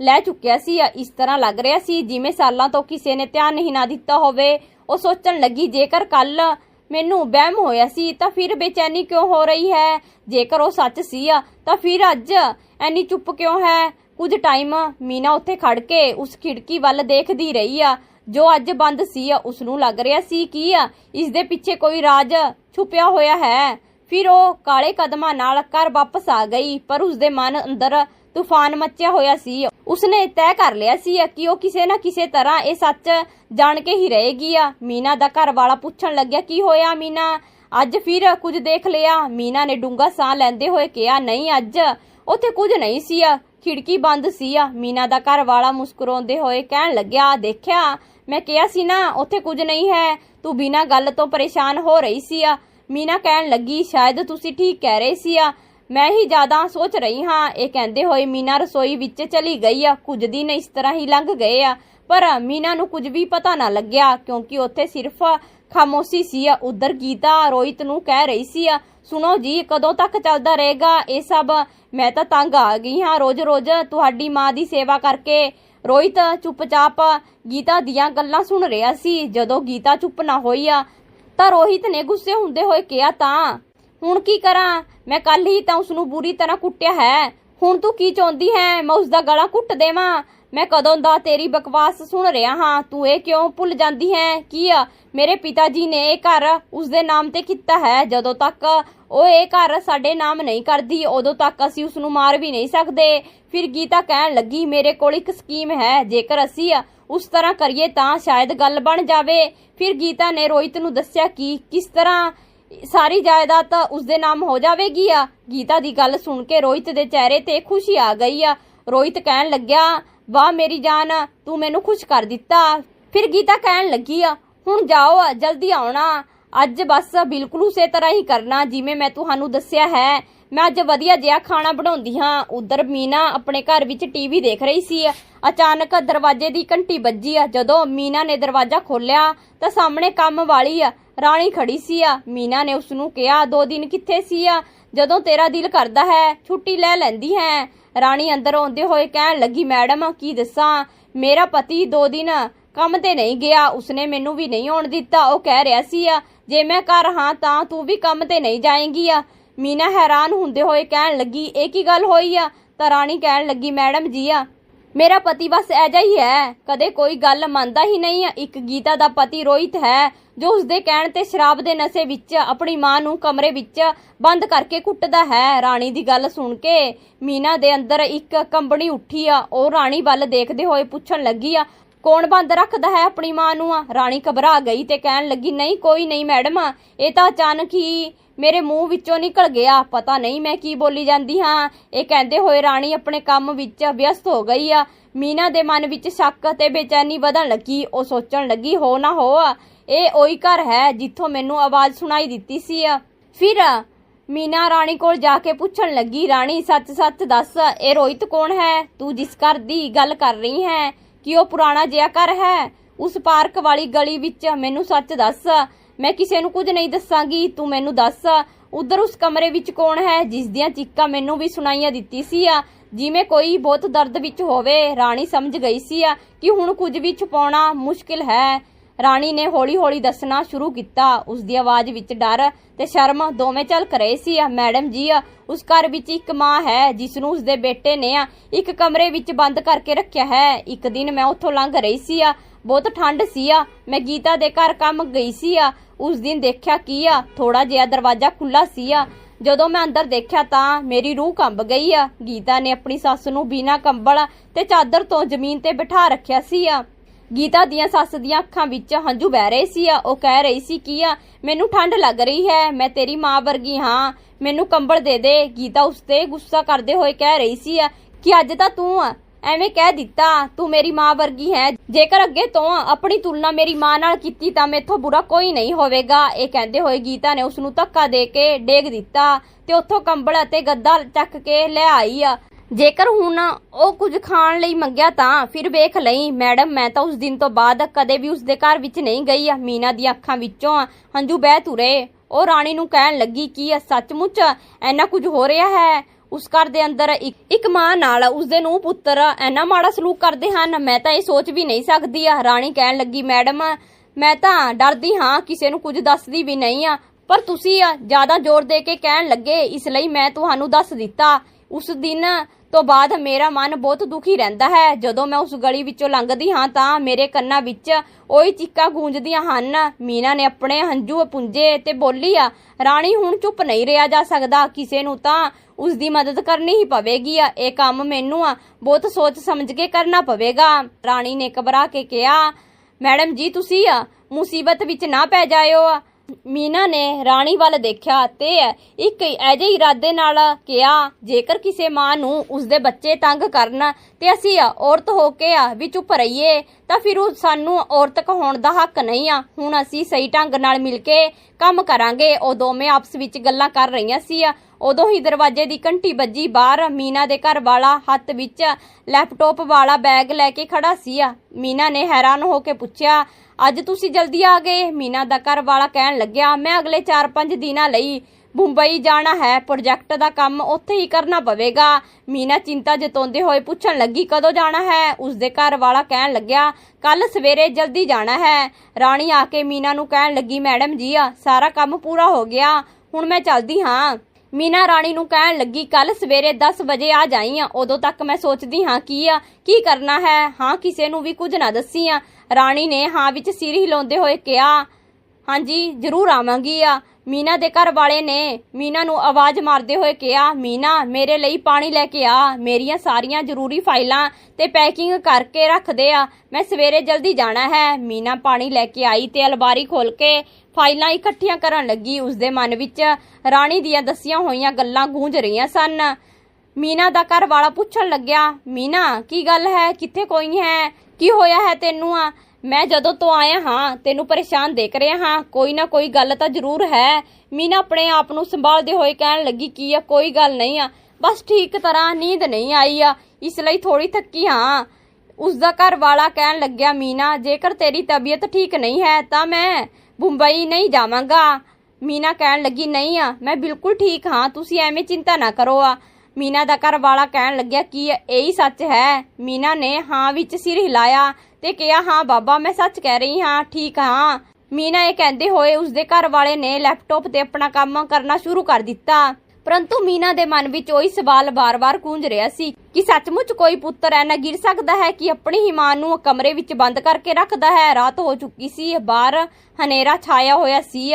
ਲੈ ਚੁੱਕਿਆ ਸੀ ਇਸ ਤਰ੍ਹਾਂ ਲੱਗ ਰਿਹਾ ਸੀ, ਜਿਵੇਂ ਸਾਲਾਂ ਤੋਂ ਕਿਸੇ ਨੇ ਧਿਆਨ ਨਹੀਂ ਨਾ ਦਿੱਤਾ ਹੋਵੇ। ਉਹ ਸੋਚਣ ਲੱਗੀ, ਜੇਕਰ ਕੱਲ ਮੈਨੂੰ ਵਹਿਮ ਹੋਇਆ ਸੀ, ਤਾਂ ਫਿਰ ਬੇਚੈਨੀ ਕਿਉਂ ਹੋ ਰਹੀ ਹੈ? ਜੇਕਰ ਉਹ ਸੱਚ ਸੀ, ਤਾਂ ਫਿਰ ਅੱਜ ਐਨੀ ਚੁੱਪ ਕਿਉਂ ਹੈ? ਕੁਝ ਟਾਈਮ ਮੀਨਾ ਉੱਥੇ ਖੜ ਕੇ ਉਸ ਖਿੜਕੀ ਵੱਲ ਦੇਖਦੀ ਰਹੀ ਆ। ਜੋ ਅੱਜ ਬੰਦ ਸੀ ਆ ਉਸ ਨੂੰ ਲੱਗ ਰਿਹਾ ਸੀ ਕਿ ਆ ਇਸ ਦੇ ਪਿੱਛੇ ਕੋਈ ਰਾਜ ਛੁਪਿਆ ਹੋਇਆ ਹੈ। ਫਿਰ ਉਹ ਕਾਲੇ ਕਦਮਾਂ ਨਾਲ ਘਰ ਵਾਪਸ ਆ ਗਈ, ਪਰ ਉਸ ਦੇ ਮਨ ਅੰਦਰ ਤੂਫਾਨ ਮੱਚਿਆ ਹੋਇਆ ਸੀ। ਉਸਨੇ ਤੈਅ ਕਰ ਲਿਆ ਸੀ ਕਿ ਉਹ ਕਿਸੇ ਨਾ ਕਿਸੇ ਤਰ੍ਹਾਂ ਇਹ ਸੱਚ ਜਾਣ ਕੇ ਹੀ ਰਹੇਗੀ ਆ। ਮੀਨਾ ਦਾ ਘਰ ਵਾਲਾ ਪੁੱਛਣ ਲੱਗਿਆ, ਕੀ ਹੋਇਆ ਮੀਨਾ? ਅੱਜ ਫਿਰ ਕੁਝ ਦੇਖ ਲਿਆ? ਮੀਨਾ ਨੇ ਡੂੰਗਾ ਸਾਹ ਲੈਂਦੇ ਹੋਏ ਕਿਹਾ, ਨਹੀਂ ਅੱਜ। ਉੱਥੇ ਕੁਝ ਨਹੀਂ ਸੀ ਆ। ਖਿੜਕੀ ਬੰਦ ਸੀ ਆ। ਮੀਨਾ ਦਾ ਘਰ ਵਾਲਾ ਮੁਸਕਰਾਉਂਦੇ ਹੋਏ ਕਹਿਣ ਲੱਗਿਆ, ਦੇਖਿਆ, ਮੈਂ ਕਿਹਾ ਸੀ ਨਾ, ਉੱਥੇ ਕੁਝ ਨਹੀਂ ਹੈ। ਤੂੰ ਬਿਨਾਂ ਗੱਲ ਤੋਂ ਪਰੇਸ਼ਾਨ ਹੋ ਰਹੀ ਸੀ ਆ। ਮੀਨਾ ਕਹਿਣ ਲੱਗੀ, ਸ਼ਾਇਦ ਤੁਸੀਂ ਠੀਕ ਕਹਿ ਰਹੇ ਸੀ ਆ। ਮੈਂ ਹੀ ਜ਼ਿਆਦਾ ਸੋਚ ਰਹੀ ਹਾਂ। ਇਹ ਕਹਿੰਦੇ ਹੋਏ ਮੀਨਾ ਰਸੋਈ ਵਿੱਚ ਚਲੀ ਗਈ ਆ। ਕੁਝ ਦਿਨ ਇਸ ਤਰ੍ਹਾਂ ਹੀ ਲੰਘ ਗਏ ਆ। ਪਰ ਮੀਨਾ ਨੂੰ ਕੁਝ ਵੀ ਪਤਾ ਨਾ ਲੱਗਿਆ, ਕਿਉਂਕਿ ਉੱਥੇ ਸਿਰਫ ਖਾਮੋਸ਼ੀ ਸੀ ਆ। ਉਧਰ ਗੀਤਾ ਰੋਹਿਤ ਨੂੰ ਕਹਿ ਰਹੀ ਸੀ ਆ, ਸੁਣੋ ਜੀ, ਕਦੋਂ ਤੱਕ ਚੱਲਦਾ ਰਹੇਗਾ ਇਹ ਸਭ? ਮੈਂ ਤਾਂ ਤੰਗ ਆ ਗਈ ਹਾਂ। ਰੋਜ਼-ਰੋਜ਼ ਤੁਹਾਡੀ ਮਾਂ ਦੀ ਸੇਵਾ ਕਰਕੇ ਰੋਹਿਤ ਚੁੱਪਚਾਪ ਗੀਤਾ ਦੀਆਂ ਗੱਲਾਂ ਸੁਣ ਰਿਹਾ ਸੀ। ਜਦੋਂ ਗੀਤਾ ਚੁੱਪ ਨਾ ਹੋਈ ਆ, ਤਾਂ ਰੋਹਿਤ ਨੇ ਗੁੱਸੇ ਹੁੰਦੇ ਹੋਏ ਕਿਹਾ, ਤਾਂ ਹੁਣ ਕੀ ਕਰਾਂ? ਮੈਂ ਕੱਲ ਹੀ ਤਾਂ ਉਸ ਨੂੰ ਬੁਰੀ ਤਰ੍ਹਾਂ ਕੁੱਟਿਆ ਹੈ। ਹੁਣ ਤੂੰ ਕੀ ਚਾਹੁੰਦੀ ਹੈ? ਮੈਂ ਉਸ ਦਾ ਗਲਾ ਕੁੱਟ ਦੇਵਾਂ। ਮੈਂ ਕਦੋਂ ਦਾ ਤੇਰੀ ਬਕਵਾਸ ਸੁਣ ਰਿਹਾ ਹਾਂ? ਤੂੰ ਇਹ ਕਿਉਂ ਭੁੱਲ ਜਾਂਦੀ ਹੈ? ਕੀ ਆ? ਮੇਰੇ ਪਿਤਾ ਜੀ ਨੇ ਇਹ ਘਰ ਉਸ ਦੇ ਨਾਮ ਤੇ ਕੀਤਾ ਹੈ। ਜਦੋਂ ਤੱਕ ਉਹ ਇਹ ਘਰ ਸਾਡੇ ਨਾਮ ਨਹੀਂ ਕਰਦੀ, ਉਦੋਂ ਤੱਕ ਅਸੀਂ ਉਸ ਨੂੰ ਮਾਰ ਵੀ ਨਹੀਂ ਸਕਦੇ। ਫਿਰ ਗੀਤਾ ਕਹਿਣ ਲੱਗੀ, ਮੇਰੇ ਕੋਲ ਇੱਕ ਸਕੀਮ ਹੈ। ਜੇਕਰ ਅਸੀਂ ਉਸ ਤਰ੍ਹਾਂ ਕਰੀਏ ਤਾਂ ਸ਼ਾਇਦ ਗੱਲ ਬਣ ਜਾਵੇ। ਫਿਰ ਗੀਤਾ ਨੇ ਰੋਹਿਤ ਨੂੰ ਦੱਸਿਆ ਕਿ ਕਿਸ ਤਰ੍ਹਾਂ ਸਾਰੀ ਜਾਇਦਾਦ ਉਸ ਦੇ ਨਾਮ ਹੋ ਜਾਵੇਗੀ ਆ। ਗੀਤਾ ਦੀ ਗੱਲ ਸੁਣ ਕੇ ਰੋਹਿਤ ਦੇ ਚਿਹਰੇ ਤੇ ਖੁਸ਼ੀ ਆ ਗਈ ਆ। ਰੋਹਿਤ ਕਹਿਣ ਲੱਗਿਆ, ਵਾਹ ਮੇਰੀ ਜਾਨ, ਤੂੰ ਮੈਨੂੰ ਖੁਸ਼ ਕਰ ਦਿੱਤਾ। ਫਿਰ ਗੀਤਾ ਕਹਿਣ ਲੱਗੀ ਆ, ਹੁਣ ਜਾਓ, ਜਲਦੀ ਆਉਣਾ। ਅੱਜ ਬਸ ਬਿਲਕੁਲ ਉਸੇ ਤਰ੍ਹਾਂ ਹੀ ਕਰਨਾ, ਜਿਵੇਂ ਮੈਂ ਤੁਹਾਨੂੰ ਦੱਸਿਆ ਹੈ। ਮੈਂ ਅੱਜ ਵਧੀਆ ਜਿਹਾ ਖਾਣਾ ਬਣਾਉਂਦੀ ਹਾਂ। ਉਧਰ ਮੀਨਾ ਆਪਣੇ ਘਰ ਵਿੱਚ ਟੀਵੀ ਦੇਖ ਰਹੀ ਸੀ। ਅਚਾਨਕ ਦਰਵਾਜ਼ੇ ਦੀ ਘੰਟੀ ਵੱਜੀ ਆ। ਜਦੋਂ ਮੀਨਾ ਨੇ ਦਰਵਾਜ਼ਾ ਖੋਲ੍ਹਿਆ, ਤਾਂ ਸਾਹਮਣੇ ਕੰਮ ਵਾਲੀ ਆ, ਰਾਣੀ ਖੜੀ ਸੀ ਆ। ਮੀਨਾ ਨੇ ਉਸ ਨੂੰ ਕਿਹਾ, ਦੋ ਦਿਨ ਕਿੱਥੇ ਸੀ ਆ? ਜਦੋਂ ਤੇਰਾ ਦਿਲ ਕਰਦਾ ਹੈ, ਛੁੱਟੀ ਲੈ ਲੈਂਦੀ ਹੈ। ਰਾਣੀ ਅੰਦਰ ਆਉਂਦੇ ਹੋਏ ਕਹਿਣ ਲੱਗੀ, ਮੈਡਮ, ਕੀ ਦੱਸਾਂ? ਮੇਰਾ ਪਤੀ ਦੋ ਦਿਨ ਕੰਮ ਤੇ ਨਹੀਂ ਗਿਆ। ਉਸਨੇ ਮੈਨੂੰ ਵੀ ਨਹੀਂ ਆਉਣ ਦਿੱਤਾ। ਉਹ ਕਹਿ ਰਿਹਾ ਸੀ ਆ, ਜੇ ਮੈਂ ਘਰ ਹਾਂ, ਤਾਂ ਤੂੰ ਵੀ ਕੰਮ ਤੇ ਨਹੀਂ ਜਾਏਂਗੀ ਆ। ਮੀਨਾ ਹੈਰਾਨ ਹੁੰਦੇ ਹੋਏ ਕਹਿਣ ਲੱਗੀ, ਇਹ ਕੀ ਗੱਲ ਹੋਈ ਆ? ਤਾਂ ਰਾਣੀ ਕਹਿਣ ਲੱਗੀ, ਮੈਡਮ ਜੀ ਆ, ਮੇਰਾ ਪਤੀ ਬਸ ਐਜਾ ਹੀ ਹੈ, ਕਦੇ ਕੋਈ ਗੱਲ ਮੰਨਦਾ ਹੀ ਨਹੀਂ ਆ। ਇੱਕ ਗੀਤਾ ਦਾ ਪਤੀ ਰੋਹਿਤ ਹੈ, ਜੋ ਉਸਦੇ ਕਹਿਣ ਤੇ ਸ਼ਰਾਬ ਦੇ ਨਸ਼ੇ ਵਿੱਚ, ਆਪਣੀ ਮਾਂ ਨੂੰ ਕਮਰੇ ਵਿੱਚ ਬੰਦ ਕਰਕੇ ਕੁੱਟਦਾ ਹੈ। ਰਾਣੀ ਦੀ ਗੱਲ ਸੁਣ ਕੇ ਮੀਨਾ ਦੇ ਅੰਦਰ ਇੱਕ ਕੰਬਣੀ ਉੱਠੀ ਆ। ਉਹ ਰਾਣੀ ਵੱਲ ਦੇਖਦੇ ਹੋਏ ਪੁੱਛਣ ਲੱਗੀ ਆ ਕੌਣ ਬੰਦ ਰੱਖਦਾ ਹੈ ਆਪਣੀ ਮਾਂ ਨੂੰ? ਆ ਰਾਣੀ ਘਬਰਾ ਗਈ ਤੇ ਕਹਿਣ ਲੱਗੀ, ਨਹੀਂ, ਕੋਈ ਨਹੀਂ ਮੈਡਮ ਇਹ ਤਾਂ ਅਚਾਨਕ ਹੀ ਮੇਰੇ ਮੂੰਹ ਵਿੱਚੋਂ ਨਿਕਲ ਗਿਆ। ਪਤਾ ਨਹੀਂ ਮੈਂ ਕੀ ਬੋਲੀ ਜਾਂਦੀ ਹਾਂ। ਇਹ ਕਹਿੰਦੇ ਹੋਏ ਰਾਣੀ ਆਪਣੇ ਕੰਮ ਵਿੱਚ ਵਿਅਸਤ ਹੋ ਗਈ ਆ। ਮੀਨਾ ਦੇ ਮਨ ਵਿੱਚ ਸ਼ੱਕ ਤੇ ਬੇਚੈਨੀ ਵਧਣ ਲੱਗੀ। ਉਹ ਸੋਚਣ ਲੱਗੀ, ਹੋ ਨਾ ਹੋ ਇਹ ਉਹੀ ਘਰ ਹੈ ਜਿੱਥੋਂ ਮੈਨੂੰ ਆਵਾਜ਼ ਸੁਣਾਈ ਦਿੱਤੀ ਸੀ ਫਿਰ ਮੀਨਾ ਰਾਣੀ ਕੋਲ ਜਾ ਕੇ ਪੁੱਛਣ ਲੱਗੀ, ਰਾਣੀ ਸੱਚ ਸੱਚ ਦੱਸ, ਇਹ ਰੋਹਿਤ ਕੌਣ ਹੈ? ਤੂੰ ਜਿਸ ਘਰ ਦੀ ਗੱਲ ਕਰ ਰਹੀ ਹੈ ਕਿ ਉਹ ਪੁਰਾਣਾ ਜਿਹਾ ਘਰ ਹੈ? ਉਸ ਪਾਰਕ ਵਾਲੀ ਗਲੀ ਵਿੱਚ ਮੈਨੂੰ ਸੱਚ ਦੱਸ। ਮੈਂ ਕਿਸੇ ਨੂੰ ਕੁਝ ਨਹੀਂ ਦੱਸਾਂਗੀ, ਤੂੰ ਮੈਨੂੰ ਦੱਸ। ਉਧਰ ਉਸ ਕਮਰੇ ਵਿੱਚ ਕੌਣ ਹੈ ਜਿਸ ਦੀਆਂ ਚੀਕਾਂ ਮੈਨੂੰ ਵੀ ਸੁਣਾਈਆਂ ਦਿੱਤੀ ਸੀ ਆ? ਜਿਵੇਂ ਕੋਈ ਬਹੁਤ ਦਰਦ ਵਿੱਚ ਹੋਵੇ, ਰਾਣੀ ਸਮਝ ਗਈ ਸੀ ਆ ਕਿ ਹੁਣ ਕੁਝ ਵੀ ਛੁਪਾਉਣਾ ਮੁਸ਼ਕਿਲ ਹੈ। ਰਾਣੀ ਨੇ ਹੌਲੀ-ਹੌਲੀ ਦੱਸਣਾ ਸ਼ੁਰੂ ਕੀਤਾ। ਉਸ ਦੀ ਆਵਾਜ਼ ਵਿੱਚ ਡਰ ਤੇ ਸ਼ਰਮ ਦੋਵੇਂ ਝਲਕ ਰਹੇ ਸੀ। ਆ ਮੈਡਮ ਜੀ ਆ ਉਸ ਘਰ ਵਿੱਚ ਇੱਕ ਮਾਂ ਹੈ ਜਿਸ ਨੂੰ ਉਸਦੇ ਬੇਟੇ ਨੇ ਆ ਇੱਕ ਕਮਰੇ ਵਿੱਚ ਬੰਦ ਕਰਕੇ ਰੱਖਿਆ ਹੈ। ਇੱਕ ਦਿਨ ਮੈਂ ਉੱਥੋਂ ਲੰਘ ਰਹੀ ਸੀ ਆ ਬਹੁਤ ਠੰਡ ਸੀ ਆ ਮੈਂ ਗੀਤਾ ਦੇ ਘਰ ਕੰਮ ਗਈ ਸੀ ਆ ਉਸ ਦਿਨ ਦੇਖਿਆ ਕੀ ਆ ਥੋੜਾ ਜਿਹਾ ਦਰਵਾਜ਼ਾ ਖੁੱਲਾ ਸੀ ਆ ਜਦੋਂ ਮੈਂ ਅੰਦਰ ਦੇਖਿਆ ਤਾਂ ਮੇਰੀ ਰੂਹ ਕੰਬ ਗਈ ਆ ਗੀਤਾ ਨੇ ਆਪਣੀ ਸੱਸ ਨੂੰ ਬਿਨਾਂ ਕੰਬਲ ਤੇ ਚਾਦਰ ਤੋਂ ਜ਼ਮੀਨ ਤੇ ਬਿਠਾ ਰੱਖਿਆ ਸੀ ਆ ਗੀਤਾ ਦੀਆਂ ਸੱਸ ਦੀਆਂ ਅੱਖਾਂ ਵਿੱਚ ਹੰਝੂ ਵਹਿ ਰਹੇ ਸੀ ਉਹ ਕਹਿ ਰਹੀ ਸੀ ਕੀ ਆ, ਮੈਨੂੰ ਠੰਡ ਲੱਗ ਰਹੀ ਹੈ, ਮੈਂ ਤੇਰੀ ਮਾਂ ਵਰਗੀ ਹਾਂ। ਮੈਨੂੰ ਕੰਬਲ ਦੇ ਦੇ। ਗੀਤਾ ਉਸ ਤੇ ਗੁੱਸਾ ਕਰਦੇ ਹੋਏ ਕਹਿ ਰਹੀ ਸੀ ਕਿ ਅੱਜ ਤਾਂ ਤੂੰ ਆ, ਐਵੇਂ ਕਹਿ ਦਿੱਤਾ, ਤੂੰ ਮੇਰੀ ਮਾਂ ਵਰਗੀ ਹੈ। ਜੇਕਰ ਅੱਗੇ ਤੋਂ ਆਪਣੀ ਤੁਲਨਾ ਮੇਰੀ ਮਾਂ ਨਾਲ ਕੀਤੀ ਤਾਂ ਮੇਥੋਂ ਬੁਰਾ ਕੋਈ ਨਹੀਂ ਹੋਵੇਗਾ। ਇਹ ਕਹਿੰਦੇ ਹੋਏ ਗੀਤਾ ਨੇ ਉਸ ਨੂੰ ਧੱਕਾ ਦੇ ਕੇ ਡੇਗ ਦਿੱਤਾ ਤੇ ਉੱਥੋਂ ਕੰਬਲ ਅਤੇ ਗੱਦਾ ਚੱਕ ਕੇ ਲੈ ਆਈ ਆ। ਜੇਕਰ ਹੁਣ ਉਹ ਕੁਝ ਖਾਣ ਲਈ ਮੰਗਿਆ ਤਾਂ ਫਿਰ ਵੇਖ ਲਈ, ਮੈਡਮ, ਮੈਂ ਤਾਂ ਉਸ ਦਿਨ ਤੋਂ ਬਾਅਦ ਕਦੇ ਵੀ ਉਸ ਦੇ ਘਰ ਵਿੱਚ ਨਹੀਂ ਗਈ ਆ। ਮੀਨਾ ਦੀਆਂ ਅੱਖਾਂ ਵਿੱਚੋਂ ਹੰਝੂ ਬਹਿ ਤੁਰੇ। ਉਹ ਰਾਣੀ ਨੂੰ ਕਹਿਣ ਲੱਗੀ ਕਿ ਇਹ ਸੱਚਮੁੱਚ ਐਨਾ ਕੁਝ ਹੋ ਰਿਹਾ ਹੈ। ਉਸ ਘਰ ਦੇ ਅੰਦਰ ਇੱਕ ਇੱਕ ਮਾਂ ਨਾਲ ਉਸਦੇ ਨੂੰ ਪੁੱਤਰ ਐਨਾ ਮਾੜਾ ਸਲੂਕ ਕਰਦੇ ਹਨ, ਮੈਂ ਤਾਂ ਇਹ ਸੋਚ ਵੀ ਨਹੀਂ ਸਕਦੀ ਆ। ਰਾਣੀ ਕਹਿਣ ਲੱਗੀ, ਮੈਡਮ, ਮੈਂ ਤਾਂ ਡਰਦੀ ਹਾਂ, ਕਿਸੇ ਨੂੰ ਕੁਝ ਦੱਸਦੀ ਵੀ ਨਹੀਂ ਆ। ਪਰ ਤੁਸੀਂ ਜ਼ਿਆਦਾ ਜ਼ੋਰ ਦੇ ਕੇ ਕਹਿਣ ਲੱਗੇ, ਇਸ ਲਈ ਮੈਂ ਤੁਹਾਨੂੰ ਦੱਸ ਦਿੱਤਾ। ਉਸ ਦਿਨ ਤੋਂ ਬਾਅਦ ਮੇਰਾ ਮਨ ਬਹੁਤ ਦੁਖੀ ਰਹਿੰਦਾ ਹੈ। ਜਦੋਂ ਮੈਂ ਉਸ ਗਲੀ ਵਿੱਚੋਂ ਲੰਘਦੀ ਹਾਂ ਤਾਂ ਮੇਰੇ ਕੰਨਾਂ ਵਿੱਚ ਉਹੀ ਚੀਕਾਂ ਗੂੰਜਦੀਆਂ ਹਨ। ਮੀਨਾ ਨੇ ਆਪਣੇ ਹੰਝੂ ਪੁੰਜੇ ਤੇ ਬੋਲੀ ਆ ਰਾਣੀ, ਹੁਣ ਚੁੱਪ ਨਹੀਂ ਰਿਹਾ ਜਾ ਸਕਦਾ। ਕਿਸੇ ਨੂੰ ਤਾਂ ਉਸ ਦੀ ਮਦਦ ਕਰਨੀ ਹੀ ਪਵੇਗੀ। ਆ ਇਹ ਕੰਮ ਮੈਨੂੰ ਆ ਬਹੁਤ ਸੋਚ ਸਮਝ ਕੇ ਕਰਨਾ ਪਵੇਗਾ। ਰਾਣੀ ਨੇ ਘਬਰਾ ਕੇ ਕਿਹਾ, ਮੈਡਮ ਜੀ, ਤੁਸੀਂ ਆ ਮੁਸੀਬਤ ਵਿੱਚ ਨਾ ਪੈ ਜਾਇਓ। ਆ ਮੀਨਾ ਨੇ ਰਾਣੀ ਵੱਲ ਦੇਖਿਆ ਤੇ ਇੱਕ ਐਜੇ ਇਰਾਦੇ ਨਾਲ ਕਿਹਾ, ਜੇਕਰ ਕਿਸੇ ਮਾਂ ਨੂੰ ਉਸਦੇ ਬੱਚੇ ਤੰਗ ਕਰਨ ਤੇ ਅਸੀਂ ਔਰਤ ਹੋ ਕੇ ਵੀ ਚੁੱਪ ਰਹੀਏ, ਤਾਂ ਫਿਰ ਉਹ ਸਾਨੂੰ ਔਰਤ ਕਹਾਉਣ ਦਾ ਹੱਕ ਨਹੀਂ ਆ। ਹੁਣ ਅਸੀਂ ਸਹੀ ਢੰਗ ਨਾਲ ਮਿਲ ਕੇ ਕੰਮ ਕਰਾਂਗੇ। ਉਹ ਦੋਵੇਂ ਆਪਸ ਵਿੱਚ ਗੱਲਾਂ ਕਰ ਰਹੀਆਂ ਸੀ। ਉਦੋਂ ਹੀ ਦਰਵਾਜ਼ੇ ਦੀ ਘੰਟੀ ਵੱਜੀ ਬਾਹਰ। ਮੀਨਾ ਦੇ ਘਰ ਵਾਲਾ ਹੱਥ ਵਿੱਚ ਲੈਪਟਾਪ ਵਾਲਾ ਬੈਗ ਲੈ ਕੇ ਖੜਾ ਸੀ। ਮੀਨਾ ਨੇ ਹੈਰਾਨ ਹੋ ਕੇ ਪੁੱਛਿਆ, ਅੱਜ ਤੁਸੀਂ ਜਲਦੀ ਆ ਗਏ? ਮੀਨਾ ਦਾ ਘਰ ਵਾਲਾ ਕਹਿਣ ਲੱਗਿਆ, ਮੈਂ ਅਗਲੇ 4-5 ਦਿਨਾਂ ਲਈ ਮੁੰਬਈ ਜਾਣਾ ਹੈ ਪ੍ਰੋਜੈਕਟ ਦਾ ਕੰਮ ਉੱਥੇ ਹੀ ਕਰਨਾ ਪਵੇਗਾ। ਮੀਨਾ ਚਿੰਤਾ ਜਤਾਉਂਦੇ ਹੋਏ ਪੁੱਛਣ ਲੱਗੀ, ਕਦੋਂ ਜਾਣਾ ਹੈ? ਉਸਦੇ ਘਰ ਵਾਲਾ ਕਹਿਣ ਲੱਗਿਆ ਕੱਲ ਸਵੇਰੇ ਜਲਦੀ ਜਾਣਾ ਹੈ। ਰਾਣੀ ਆ ਕੇ ਮੀਨਾ ਨੂੰ ਕਹਿਣ ਲੱਗੀ, ਮੈਡਮ ਜੀ ਆ ਸਾਰਾ ਕੰਮ ਪੂਰਾ ਹੋ ਗਿਆ। ਹੁਣ ਮੈਂ ਚੱਲਦੀ ਹਾਂ। ਮੀਨਾ ਰਾਣੀ ਨੂੰ ਕਹਿਣ ਲੱਗੀ ਕੱਲ ਸਵੇਰੇ 10 ਵਜੇ ਆ ਜਾਈ ਆ ਉਦੋਂ ਤੱਕ ਮੈਂ ਸੋਚਦੀ ਹਾਂ ਕੀ ਆ ਕੀ ਕਰਨਾ ਹੈ। ਹਾਂ, ਕਿਸੇ ਨੂੰ ਵੀ ਕੁਝ ਨਾ ਦੱਸੀ ਆ ਰਾਣੀ ਨੇ ਹਾਂ ਵਿੱਚ ਸਿਰ ਹਿਲਾਉਂਦੇ ਹੋਏ ਕਿਹਾ ਹਾਂਜੀ, ਜ਼ਰੂਰ ਆਵਾਂਗੀ ਆ। ਮੀਨਾ ਦੇ ਘਰ ਵਾਲੇ ਨੇ ਮੀਨਾ ਨੂੰ ਆਵਾਜ਼ ਮਾਰਦੇ ਹੋਏ ਕਿਹਾ, ਮੀਨਾ, ਮੇਰੇ ਲਈ ਪਾਣੀ ਲੈ ਕੇ ਆ। ਮੇਰੀਆਂ ਸਾਰੀਆਂ ਜ਼ਰੂਰੀ ਫਾਈਲਾਂ ਤੇ ਪੈਕਿੰਗ ਕਰਕੇ ਰੱਖ ਦੇ ਆ। ਮੈਂ ਸਵੇਰੇ ਜਲਦੀ ਜਾਣਾ ਹੈ। ਮੀਨਾ ਪਾਣੀ ਲੈ ਕੇ ਆਈ ਤੇ ਅਲਮਾਰੀ ਖੋਲ ਕੇ ਫਾਈਲਾਂ ਇਕੱਠੀਆਂ ਕਰਨ ਲੱਗੀ। ਉਸਦੇ ਮਨ ਵਿੱਚ ਰਾਣੀ ਦੀਆਂ ਦੱਸੀਆਂ ਹੋਈਆਂ ਗੱਲਾਂ ਗੂੰਜ ਰਹੀਆਂ ਸਨ। ਮੀਨਾ ਦਾ ਘਰ ਵਾਲਾ ਪੁੱਛਣ ਲੱਗਿਆ, ਮੀਨਾ, ਕੀ ਗੱਲ ਹੈ? ਕਿੱਥੇ ਕੋਈ ਹੈ? ਕੀ ਹੋਇਆ ਹੈ ਤੈਨੂੰ ਆ? ਮੈਂ ਜਦੋਂ ਤੋਂ ਆਇਆ ਹਾਂ, ਤੈਨੂੰ ਪਰੇਸ਼ਾਨ ਦੇਖ ਰਿਹਾ ਹਾਂ। ਕੋਈ ਨਾ ਕੋਈ ਗੱਲ ਤਾਂ ਜ਼ਰੂਰ ਹੈ। ਮੀਨਾ ਆਪਣੇ ਆਪ ਨੂੰ ਸੰਭਾਲਦੇ ਹੋਏ ਕਹਿਣ ਲੱਗੀ, ਕੀ ਆ, ਕੋਈ ਗੱਲ ਨਹੀਂ ਆ। ਬਸ ਠੀਕ ਤਰ੍ਹਾਂ ਨੀਂਦ ਨਹੀਂ ਆਈ ਆ। ਇਸ ਲਈ ਥੋੜੀ ਥੱਕੀ ਹਾਂ। ਉਸ ਦਾ ਘਰ ਵਾਲਾ ਕਹਿਣ ਲੱਗਿਆ, ਮੀਨਾ, ਜੇਕਰ ਤੇਰੀ ਤਬੀਅਤ ਠੀਕ ਨਹੀਂ ਹੈ, ਤਾਂ ਮੈਂ ਮੁੰਬਈ ਨਹੀਂ ਜਾਵਾਂਗਾ। ਮੀਨਾ ਕਹਿਣ ਲੱਗੀ, ਨਹੀਂ ਆ, ਮੈਂ ਬਿਲਕੁਲ ਠੀਕ ਹਾਂ, ਤੁਸੀਂ ਐਵੇਂ ਚਿੰਤਾ ਨਾ ਕਰੋ ਆ। ਮੀਨਾ ਦਾ ਘਰ ਵਾਲਾ ਕਹਿਣ ਲੱਗਿਆ, ਕੀ ਇਹ ਹੀ ਸੱਚ ਹੈ? ਮੀਨਾ ਨੇ ਹਾਂ ਵਿੱਚ ਸਿਰ ਹਿਲਾਇਆ। ਤੇ ਕਿਹਾ, ਹਾਂ ਬਾਬਾ, ਮੈਂ ਸੱਚ ਕਹਿ ਰਹੀ ਹਾਂ, ਠੀਕ ਹਾਂ ਮੀਨਾ ਇਹ ਕਹਿੰਦੇ ਹੋਏ ਉਸਦੇ ਘਰ ਵਾਲੇ ਨੇ ਲੈਪਟਾਪ ਤੇ ਆਪਣਾ ਕੰਮ ਕਰਨਾ ਸ਼ੁਰੂ ਕਰ ਦਿੱਤਾ। ਪਰੰਤੂ ਮੀਨਾ ਦੇ ਮਨ ਵਿੱਚ ਉਹੀ ਸਵਾਲ ਬਾਰ-ਬਾਰ ਗੂੰਜ ਰਿਹਾ ਸੀ ਕਿ ਸੱਚਮੁੱਚ ਕੋਈ ਪੁੱਤਰ ਐਨਾ ਗਿਰ ਸਕਦਾ ਹੈ ਕਿ ਆਪਣੀ ਹੀ ਮਾਂ ਨੂੰ ਕਮਰੇ ਵਿੱਚ ਬੰਦ ਕਰਕੇ ਰੱਖਦਾ ਹੈ? ਰਾਤ ਹੋ ਚੁੱਕੀ ਸੀ, ਬਾਹਰ ਹਨੇਰਾ ਛਾਇਆ ਹੋਇਆ ਸੀ।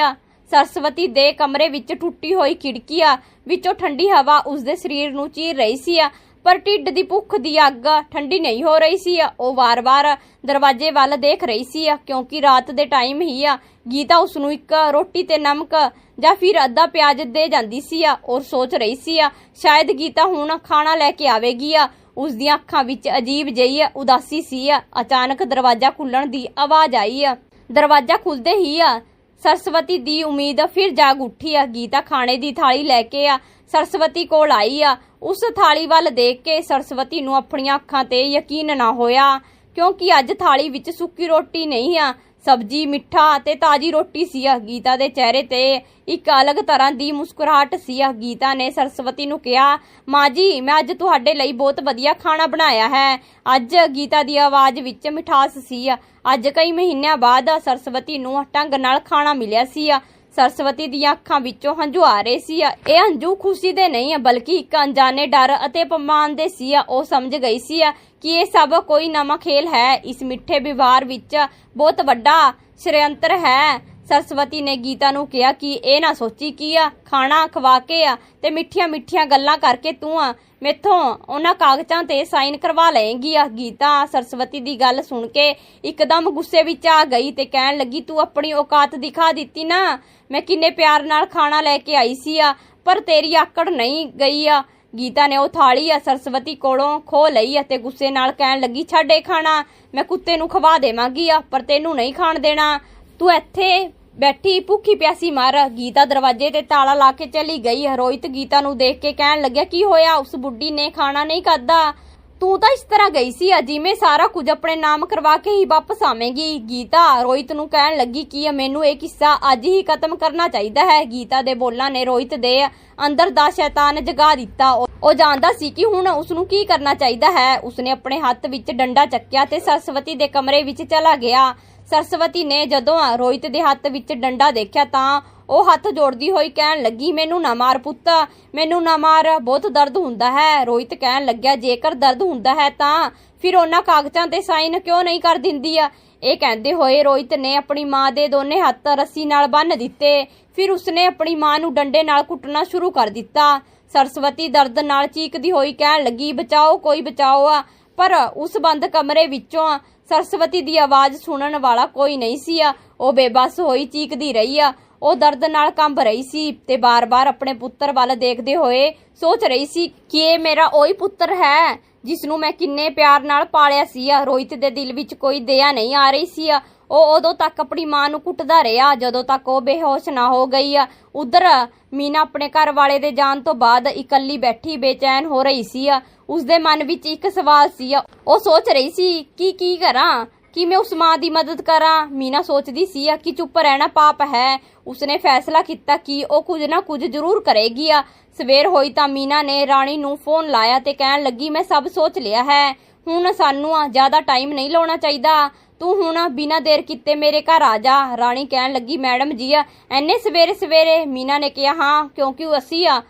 ਸਰਸਵਤੀ ਦੇ ਕਮਰੇ ਵਿੱਚ ਟੁੱਟੀ ਹੋਈ ਖਿੜਕੀ ਆ, ਵਿੱਚੋਂ ਠੰਡੀ ਹਵਾ ਉਸਦੇ ਸਰੀਰ ਨੂੰ ਚੀਰ ਰਹੀ ਸੀ। ਪਰ ਢਿੱਡ ਦੀ ਭੁੱਖ ਦੀ ਅੱਗ ਠੰਡੀ ਨਹੀਂ ਹੋ ਰਹੀ ਸੀ। ਉਹ ਵਾਰ-ਵਾਰ ਦਰਵਾਜ਼ੇ ਵੱਲ ਦੇਖ ਰਹੀ ਸੀ, ਕਿਉਂਕਿ ਰਾਤ ਦੇ ਟਾਈਮ ਹੀ ਆ ਗੀਤਾ ਉਸ ਨੂੰ ਇੱਕ ਰੋਟੀ ਤੇ ਨਮਕ ਜਾਂ ਫਿਰ ਅੱਧਾ ਪਿਆਜ਼ ਦੇ ਜਾਂਦੀ ਸੀ ਆ ਔਰ ਸੋਚ ਰਹੀ ਸੀ ਆ ਸ਼ਾਇਦ ਗੀਤਾ ਹੁਣ ਖਾਣਾ ਲੈ ਕੇ ਆਵੇਗੀ। ਆ ਉਸ ਦੀਆਂ ਅੱਖਾਂ ਵਿੱਚ ਅਜੀਬ ਜਿਹੀ ਆ ਉਦਾਸੀ ਸੀ। ਆ ਅਚਾਨਕ ਦਰਵਾਜ਼ਾ ਖੁੱਲਣ ਦੀ ਆਵਾਜ਼ ਆਈ। ਆ ਦਰਵਾਜ਼ਾ ਖੁੱਲਦੇ ਹੀ ਆ ਸਰਸਵਤੀ ਦੀ ਉਮੀਦ ਫਿਰ ਜਾਗ ਉੱਠੀ ਆ, ਗੀਤਾ ਖਾਣੇ ਦੀ ਥਾਲੀ ਲੈ ਕੇ ਆ, ਸਰਸਵਤੀ ਕੋਲ ਆਈ ਆ। ਉਸ ਥਾਲੀ ਵੱਲ ਦੇਖ ਕੇ ਸਰਸਵਤੀ ਨੂੰ ਆਪਣੀਆਂ ਅੱਖਾਂ ਤੇ ਯਕੀਨ ਨਾ ਹੋਇਆ, ਕਿਉਂਕਿ ਅੱਜ ਥਾਲੀ ਵਿੱਚ ਸੁੱਕੀ ਰੋਟੀ ਨਹੀਂ ਆ ਸਬਜੀ, ਮਿੱਠਾ ਤੇ ਤਾਜੀ ਰੋਟੀ ਸੀ ਆ ਗੀਤਾ ਦੇ ਚਿਹਰੇ ਤੇ। ਇੱਕ ਅਲੱਗ ਤਰ੍ਹਾਂ ਦੀ ਮੁਸਕਰਾਹਟ ਸੀ ਆ ਗੀਤਾ ਨੇ ਸਰਸਵਤੀ ਨੂੰ ਕਿਹਾ, ਮਾਂ ਜੀ, ਮੈਂ ਅੱਜ ਤੁਹਾਡੇ ਲਈ ਬਹੁਤ ਵਧੀਆ ਖਾਣਾ ਬਣਾਇਆ ਹੈ। ਅੱਜ ਗੀਤਾ ਦੀ ਆਵਾਜ਼ ਵਿੱਚ ਮਿਠਾਸ ਸੀ ਅੱਜ ਕਈ ਮਹੀਨਿਆਂ ਬਾਅਦ ਸਰਸਵਤੀ ਨੂੰ ਢੰਗ ਨਾਲ ਖਾਣਾ ਮਿਲਿਆ ਸੀ ਸਰਸਵਤੀ ਦੀਆਂ ਅੱਖਾਂ ਵਿੱਚੋਂ ਹੰਝੂ ਆ ਰਹੇ ਸੀ। ਇਹ ਹੰਝੂ ਖੁਸ਼ੀ ਦੇ ਨਹੀਂ ਆ, ਬਲਕਿ ਇੱਕ ਅਣਜਾਣੇ ਡਰ ਅਤੇ ਅਪਮਾਨ ਦੇ ਸੀ ਉਹ ਸਮਝ ਗਈ ਸੀ ਕਿ ਇਹ ਸਭ ਕੋਈ ਨਵਾਂ ਖੇਲ ਹੈ। ਇਸ ਮਿੱਠੇ ਵਿਵਹਾਰ ਵਿੱਚ ਬਹੁਤ ਵੱਡਾ ਸ਼ਰਯੰਤਰ ਹੈ। ਸਰਸਵਤੀ ਨੇ ਗੀਤਾ ਨੂੰ ਕਿਹਾ ਕਿ ਇਹ ਨਾ ਸੋਚੀ ਕੀ ਆ, ਖਾਣਾ ਖਵਾ ਕੇ ਆ ਤੇ ਮਿੱਠੀਆਂ ਮਿੱਠੀਆਂ ਗੱਲਾਂ ਕਰਕੇ ਤੂੰ ਆ, ਮੈਥੋਂ ਉਹਨਾਂ ਕਾਗਜ਼ਾਂ ਤੇ ਸਾਈਨ ਕਰਵਾ ਲਏਂਗੀ ਆ। ਗੀਤਾ ਸਰਸਵਤੀ ਦੀ ਗੱਲ ਸੁਣ ਕੇ ਇੱਕਦਮ ਗੁੱਸੇ ਵਿੱਚ ਆ ਗਈ ਤੇ ਕਹਿਣ ਲੱਗੀ, ਤੂੰ ਆਪਣੀ ਔਕਾਤ ਦਿਖਾ ਦਿੱਤੀ ਨਾ। ਮੈਂ ਕਿੰਨੇ ਪਿਆਰ ਨਾਲ ਖਾਣਾ ਲੈ ਕੇ ਆਈ ਸੀ ਆ, ਪਰ ਤੇਰੀ ਆਕੜ ਨਹੀਂ ਗਈ ਆ। ਗੀਤਾ ਨੇ ਉਹ ਥਾਲੀ ਆ, ਸਰਸਵਤੀ ਕੋਲੋਂ ਖੋ ਲਈ ਅਤੇ ਗੁੱਸੇ ਨਾਲ ਕਹਿਣ ਲੱਗੀ, ਛੱਡੇ ਖਾਣਾ, ਮੈਂ ਕੁੱਤੇ ਨੂੰ ਖਵਾ ਦੇਵਾਂਗੀ ਆ, ਪਰ ਤੈਨੂੰ ਨਹੀਂ ਖਾਣ ਦੇਣਾ। ਤੂੰ ਇੱਥੇ ਬੈਠੀ, ਭੁੱਖੀ ਪਿਆਸੀ ਮਰ। ਗੀਤਾ ਦਰਵਾਜ਼ੇ ਤੇ ਤਾਲਾ ਲਾ ਕੇ ਚਲੀ ਗਈ। ਰੋਹਿਤ ਗੀਤਾ ਨੂੰ ਦੇਖ ਕੇ ਕਹਿਣ ਲੱਗਿਆ, ਕੀ ਹੋਇਆ? ਉਸ ਬੁੱਢੀ ਨੇ ਖਾਣਾ ਨਹੀਂ ਖਾਦਾ ਤੂੰ ਤਾਂ ਇਸ ਤਰ੍ਹਾਂ ਗਈ ਸੀ ਜਿਵੇਂ ਸਾਰਾ ਕੁਝ ਆਪਣੇ ਨਾਮ ਕਰਵਾ ਕੇ ਹੀ ਵਾਪਸ ਆਵੇਂਗੀ। ਗੀਤਾ, ਰੋਹਿਤ ਨੂੰ ਕਹਿਣ ਲੱਗੀ ਕਿ ਮੈਨੂੰ ਇਹ ਕਿੱਸਾ ਅੱਜ ਹੀ ਖਤਮ ਕਰਨਾ ਚਾਹੀਦਾ ਹੈ। ਗੀਤਾ ਦੇ ਬੋਲਾਂ ਨੇ ਰੋਹਿਤ ਦੇ ਅੰਦਰ ਦਾ ਸ਼ੈਤਾਨ ਜਗਾ ਦਿੱਤਾ। ਉਹ ਉਹ ਜਾਣਦਾ ਸੀ ਕਿ ਹੁਣ ਉਸ ਨੂੰ ਕੀ ਕਰਨਾ ਚਾਹੀਦਾ ਹੈ। ਉਸਨੇ ਆਪਣੇ ਹੱਥ ਵਿੱਚ ਡੰਡਾ ਚੱਕਿਆ ਤੇ ਸਰਸਵਤੀ ਦੇ ਕਮਰੇ ਵਿੱਚ ਚਲਾ ਗਿਆ। ਸਰਸਵਤੀ ਨੇ ਜਦੋਂ ਰੋਹਿਤ ਦੇ ਹੱਥ ਵਿੱਚ ਡੰਡਾ ਦੇਖਿਆ ਤਾਂ ਉਹ ਹੱਥ ਜੋੜਦੀ ਹੋਈ ਕਹਿਣ ਲੱਗੀ, ਮੈਨੂੰ ਨਾ ਮਾਰ ਪੁੱਤ, ਮੈਨੂੰ ਨਾ ਮਾਰ, ਬਹੁਤ ਦਰਦ ਹੁੰਦਾ ਹੈ। ਰੋਹਿਤ ਕਹਿਣ ਲੱਗਿਆ, ਜੇਕਰ ਦਰਦ ਹੁੰਦਾ ਹੈ ਤਾਂ ਫਿਰ ਉਹਨਾਂ ਕਾਗਜ਼ਾਂ ਤੇ ਸਾਈਨ ਕਿਉਂ ਨਹੀਂ ਕਰ ਦਿੰਦੀ ਆ? ਇਹ ਕਹਿੰਦੇ ਹੋਏ ਰੋਹਿਤ ਨੇ ਆਪਣੀ ਮਾਂ ਦੇ ਦੋਨੇ ਹੱਥ ਰੱਸੀ ਨਾਲ ਬੰਨ੍ਹ ਦਿੱਤੇ। ਫਿਰ ਉਸਨੇ ਆਪਣੀ ਮਾਂ ਨੂੰ ਡੰਡੇ ਨਾਲ ਕੁੱਟਣਾ ਸ਼ੁਰੂ ਕਰ ਦਿੱਤਾ। ਸਰਸਵਤੀ ਦਰਦ ਨਾਲ ਚੀਕਦੀ ਹੋਈ ਕਹਿਣ ਲੱਗੀ, ਬਚਾਓ, ਕੋਈ ਬਚਾਓ ਆ, ਪਰ ਉਸ ਬੰਦ ਕਮਰੇ ਵਿੱਚੋਂ ਸਰਸਵਤੀ ਦੀ ਆਵਾਜ਼ ਸੁਣਨ ਵਾਲਾ ਕੋਈ ਨਹੀਂ ਸੀ ਆ। ਉਹ ਬੇਬਸ ਹੋਈ ਚੀਕਦੀ ਰਹੀ ਆ। ਉਹ ਦਰਦ ਨਾਲ ਕੰਬ ਰਹੀ ਸੀ ਤੇ ਬਾਰ-ਬਾਰ ਆਪਣੇ ਪੁੱਤਰ ਵੱਲ ਦੇਖਦੇ ਹੋਏ ਸੋਚ ਰਹੀ ਸੀ ਕਿ ਇਹ ਮੇਰਾ ਉਹੀ ਪੁੱਤਰ ਹੈ ਜਿਸ ਨੂੰ ਮੈਂ ਕਿੰਨੇ ਪਿਆਰ ਨਾਲ ਪਾਲਿਆ ਸੀ ਆ। ਰੋਹਿਤ ਦੇ ਦਿਲ ਵਿੱਚ ਕੋਈ ਦਇਆ ਨਹੀਂ ਆ ਰਹੀ ਸੀ ਆ। ਉਹ ਉਦੋਂ ਤੱਕ ਆਪਣੀ ਮਾਂ ਨੂੰ ਕੁੱਟਦਾ ਰਿਹਾ, ਜਦੋਂ ਤੱਕ ਉਹ ਬੇਹੋਸ਼ ਨਾ ਹੋ ਗਈ ਆ। ਉਧਰ ਮੀਨਾ ਆਪਣੇ ਘਰ ਵਾਲੇ ਦੇ ਜਾਣ ਤੋਂ ਬਾਅਦ ਇਕੱਲੀ ਬੈਠੀ ਬੇਚੈਨ ਹੋ ਰਹੀ ਸੀ ਆ। ਉਸਦੇ ਮਨ ਵਿੱਚ ਇੱਕ ਸਵਾਲ ਸੀ ਆ। ਉਹ ਸੋਚ ਰਹੀ ਸੀ, ਕਿ, ਕੀ ਕਰਾਂ? ਕਿ ਮੈਂ ਉਸ ਮਾਂ ਦੀ ਮਦਦ ਕਰਾਂ? ਮੀਨਾ ਸੋਚਦੀ ਸੀ ਆ ਕਿ ਚੁੱਪ ਰਹਿਣਾ ਪਾਪ ਹੈ। ਉਸਨੇ ਫੈਸਲਾ ਕੀਤਾ ਕਿ ਉਹ ਕੁਝ ਨਾ ਕੁਝ ਜ਼ਰੂਰ ਕਰੇਗੀ ਆ। ਸਵੇਰ ਹੋਈ ਤਾਂ ਮੀਨਾ ਨੇ ਰਾਣੀ ਨੂੰ ਫੋਨ ਲਾਇਆ ਤੇ ਕਹਿਣ ਲੱਗੀ, ਮੈਂ ਸਭ ਸੋਚ ਲਿਆ ਹੈ। ਹੁਣ ਸਾਨੂੰ ਆ ਜ਼ਿਆਦਾ ਟਾਈਮ ਨਹੀਂ ਲਾਉਣਾ ਚਾਹੀਦਾ। ਤੂੰ ਹੁਣ ਬਿਨਾਂ ਦੇਰ ਕੀਤੇ ਮੇਰੇ ਘਰ ਆ ਜਾ। ਰਾਣੀ ਕਹਿਣ ਲੱਗੀ, ਮੈਡਮ ਜੀ ਆ ਐਨੇ ਸਵੇਰੇ ਸਵੇਰੇ ਮੀਨਾ ਨੇ ਕਿਹਾ, ਹਾਂ, ਕਿਉਂਕਿ ਅਸੀਂ ਆ,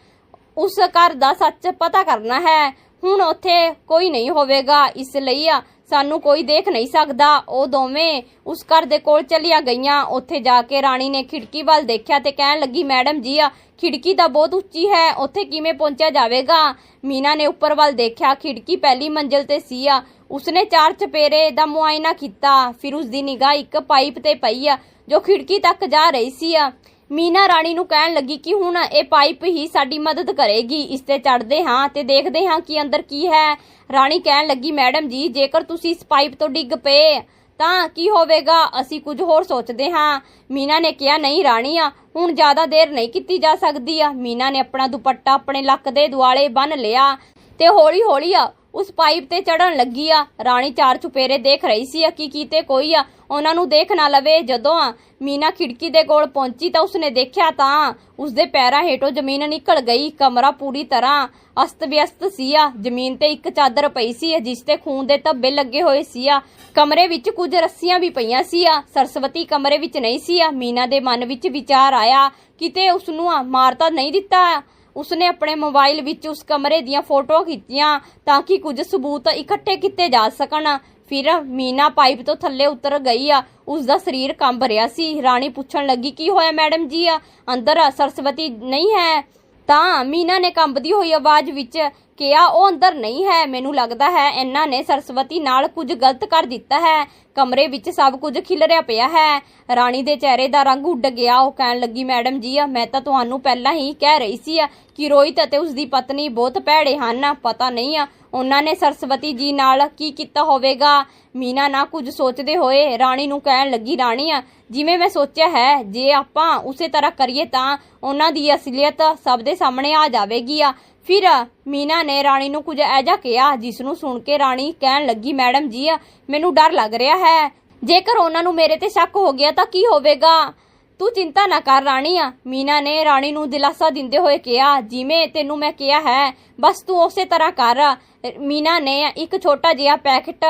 ਉਸ ਘਰ ਦਾ ਸੱਚ ਪਤਾ ਕਰਨਾ ਹੈ। ਹੁਣ ਉੱਥੇ ਕੋਈ ਨਹੀਂ ਹੋਵੇਗਾ, ਇਸ ਲਈ ਆ, ਸਾਨੂੰ ਕੋਈ ਦੇਖ ਨਹੀਂ ਸਕਦਾ। ਉਹ ਦੋਵੇਂ ਉਸ ਘਰ ਦੇ ਕੋਲ ਚਲੀਆਂ ਗਈਆਂ। ਉੱਥੇ ਜਾ ਕੇ ਰਾਣੀ ਨੇ ਖਿੜਕੀ ਵੱਲ ਦੇਖਿਆ ਤੇ ਕਹਿਣ ਲੱਗੀ, ਮੈਡਮ ਜੀ, ਆ, ਖਿੜਕੀ ਤਾਂ ਬਹੁਤ ਉੱਚੀ ਹੈ, ਉੱਥੇ ਕਿਵੇਂ ਪਹੁੰਚਿਆ ਜਾਵੇਗਾ? ਮੀਨਾ ਨੇ ਉੱਪਰ ਵੱਲ ਦੇਖਿਆ, ਖਿੜਕੀ ਪਹਿਲੀ ਮੰਜ਼ਿਲ ਤੇ ਸੀ ਆ। ਉਸਨੇ ਚਾਰ ਚਪੇਰੇ ਦਾ ਮੁਆਇਨਾ ਕੀਤਾ। ਫਿਰ ਉਸ ਦੀ ਨਿਗਾਹ ਇੱਕ ਪਾਈਪ ਤੇ ਪਈ ਆ, ਜੋ ਖਿੜਕੀ ਤੱਕ ਜਾ ਰਹੀ ਸੀ ਆ। ਮੀਨਾ ਰਾਣੀ ਨੂੰ ਕਹਿਣ ਲੱਗੀ ਕਿ ਹੁਣ ਇਹ ਪਾਈਪ ਹੀ ਸਾਡੀ ਮਦਦ ਕਰੇਗੀ। ਇਸ ਤੇ ਚੜਦੇ ਹਾਂ ਤੇ ਦੇਖਦੇ ਹਾਂ ਕਿ ਅੰਦਰ ਕੀ ਹੈ। ਰਾਣੀ ਕਹਿਣ ਲੱਗੀ, ਮੈਡਮ ਜੀ, ਜੇਕਰ ਤੁਸੀਂ ਇਸ ਪਾਈਪ ਤੋਂ ਡਿੱਗ ਪਏ, ਤਾਂ ਕੀ ਹੋਵੇਗਾ? ਅਸੀਂ ਕੁਝ ਹੋਰ ਸੋਚਦੇ ਹਾਂ। ਮੀਨਾ ਨੇ ਕਿਹਾ, ਨਹੀਂ ਰਾਣੀ ਆ, ਹੁਣ ਜ਼ਿਆਦਾ ਦੇਰ ਨਹੀਂ ਕੀਤੀ ਜਾ ਸਕਦੀ ਆ। ਮੀਨਾ ਨੇ ਆਪਣਾ ਦੁਪੱਟਾ ਆਪਣੇ ਲੱਕ ਦੇ ਦੁਆਲੇ ਬੰਨ ਲਿਆ ਤੇ ਹੌਲੀ ਹੌਲੀ ਆ ਉਸ ਪਾਈਪ ਤੇ ਚੜਨ ਲੱਗੀ ਆ। ਰਾਣੀ ਚਾਰ ਚੁਪੇਰੇ ਦੇਖ ਰਹੀ ਸੀ ਆ ਕੀਤੇ ਕੋਈ ਆ। ਉਹਨਾਂ ਨੂੰ ਦੇਖ ਨਾ ਲਵੇ, ਜਦੋਂ ਮੀਨਾ ਖਿੜਕੀ ਦੇ ਕੋਲ ਪਹੁੰਚੀ ਤਾਂ ਉਸਨੇ ਦੇਖਿਆ ਤਾਂ ਉਸਦੇ ਪੈਰਾਂ ਹੇਠੋਂ ਜ਼ਮੀਨ ਨਿਕਲ ਗਈ। ਕਮਰਾ ਪੂਰੀ ਤਰ੍ਹਾਂ ਅਸਤ-ਵਿਅਸਤ ਸੀ ਆ। ਜ਼ਮੀਨ ਤੇ ਇੱਕ ਚਾਦਰ ਪਈ ਸੀ ਜਿਸ ਤੇ ਖੂਨ ਦੇ ਧੱਬੇ ਲੱਗੇ ਹੋਏ ਸੀ ਆ। ਕਮਰੇ ਵਿੱਚ ਕੁਝ ਰੱਸੀਆਂ ਵੀ ਪਈਆਂ ਸੀ ਆ। ਸਰਸਵਤੀ ਕਮਰੇ ਵਿੱਚ ਨਹੀਂ ਸੀ ਆ। ਮੀਨਾ ਦੇ ਮਨ ਵਿੱਚ ਵਿਚਾਰ ਆਇਆ। ਕਿਤੇ ਉਸ ਨੂੰ ਆ ਨਹੀਂ ਦਿੱਤਾ। ਉਸਨੇ ਆਪਣੇ ਮੋਬਾਈਲ ਵਿੱਚ ਉਸ ਕਮਰੇ ਦੀਆਂ ਫੋਟੋਆਂ ਖਿੱਚੀਆਂ ਤਾਂ ਕਿ ਕੁਝ ਸਬੂਤ ਇਕੱਠੇ ਕੀਤੇ ਜਾ ਸਕਣ। ਫਿਰ ਮੀਨਾ ਪਾਈਪ ਤੋਂ ਥੱਲੇ ਉਤਰ ਗਈ ਆ। ਉਸ ਦਾ ਸਰੀਰ ਕੰਬ ਰਿਹਾ ਸੀ। ਰਾਣੀ ਪੁੱਛਣ ਲੱਗੀ, ਕੀ ਹੋਇਆ ਮੈਡਮ ਜੀ? ਆ ਅੰਦਰ ਸਰਸਵਤੀ ਨਹੀਂ ਹੈ? ਤਾਂ ਮੀਨਾ ਨੇ ਕੰਬਦੀ ਹੋਈ ਆਵਾਜ਼ ਵਿੱਚ ਕਿਹਾ, ਉਹ ਅੰਦਰ ਨਹੀਂ ਹੈ। ਮੈਨੂੰ ਲੱਗਦਾ ਹੈ ਇਹਨਾਂ ਨੇ ਸਰਸਵਤੀ ਨਾਲ ਕੁਝ ਗਲਤ ਕਰ ਦਿੱਤਾ ਹੈ। ਕਮਰੇ ਵਿੱਚ ਸਭ ਕੁਝ ਖਿਲਰਿਆ ਪਿਆ ਹੈ। ਰਾਣੀ ਦੇ ਚਿਹਰੇ ਦਾ ਰੰਗ ਉੱਡ ਗਿਆ। ਉਹ ਕਹਿਣ ਲੱਗੀ, ਮੈਡਮ ਜੀ ਆ ਮੈਂ ਤਾਂ ਤੁਹਾਨੂੰ ਪਹਿਲਾਂ ਹੀ ਕਹਿ ਰਹੀ ਸੀ ਕਿ ਰੋਹਿਤ ਅਤੇ ਉਸ ਦੀ ਪਤਨੀ ਬਹੁਤ ਭੈੜੇ ਹਨ। ਪਤਾ ਨਹੀਂ ਆ ਉਹਨਾਂ ਨੇ ਸਰਸਵਤੀ ਜੀ ਨਾਲ ਕੀ ਕੀਤਾ ਹੋਵੇਗਾ। ਮੀਨਾ ਨਾ ਕੁਝ ਸੋਚਦੇ ਹੋਏ ਰਾਣੀ ਨੂੰ ਕਹਿਣ ਲੱਗੀ, ਰਾਣੀ ਆ ਜਿਵੇਂ ਮੈਂ ਸੋਚਿਆ ਹੈ, ਜੇ ਆਪਾਂ ਉਸੇ ਤਰ੍ਹਾਂ ਕਰੀਏ ਤਾਂ ਉਹਨਾਂ ਦੀ ਅਸਲੀਅਤ ਸਭ ਦੇ ਸਾਹਮਣੇ ਆ ਜਾਵੇਗੀ। ਆ ਫਿਰ ਮੀਨਾ ਨੇ ਰਾਣੀ ਨੂੰ ਕੁਝ ਐਜਾ ਕਿਹਾ ਜਿਸ ਨੂੰ ਸੁਣ ਕੇ ਰਾਣੀ ਕਹਿਣ ਲੱਗੀ, ਮੈਡਮ ਜੀ, ਮੈਨੂੰ ਡਰ ਲੱਗ ਰਿਹਾ ਹੈ। ਜੇਕਰ ਉਹਨਾਂ ਨੂੰ ਮੇਰੇ ਤੇ ਸ਼ੱਕ ਹੋ ਗਿਆ ਤਾਂ ਕੀ ਹੋਵੇਗਾ? ਤੂੰ ਚਿੰਤਾ ਨਾ ਕਰ ਰਾਣੀ। ਆ ਮੀਨਾ ਨੇ ਰਾਣੀ ਨੂੰ ਦਿਲਾਸਾ ਦਿੰਦੇ ਹੋਏ ਕਿਹਾ, ਜਿਵੇਂ ਤੈਨੂੰ ਮੈਂ ਕਿਹਾ ਹੈ, ਬਸ ਤੂੰ ਉਸੇ ਤਰ੍ਹਾਂ ਕਰ। ਮੀਨਾ ਨੇ ਇੱਕ ਛੋਟਾ ਜਿਹਾ ਪੈਕੇਟ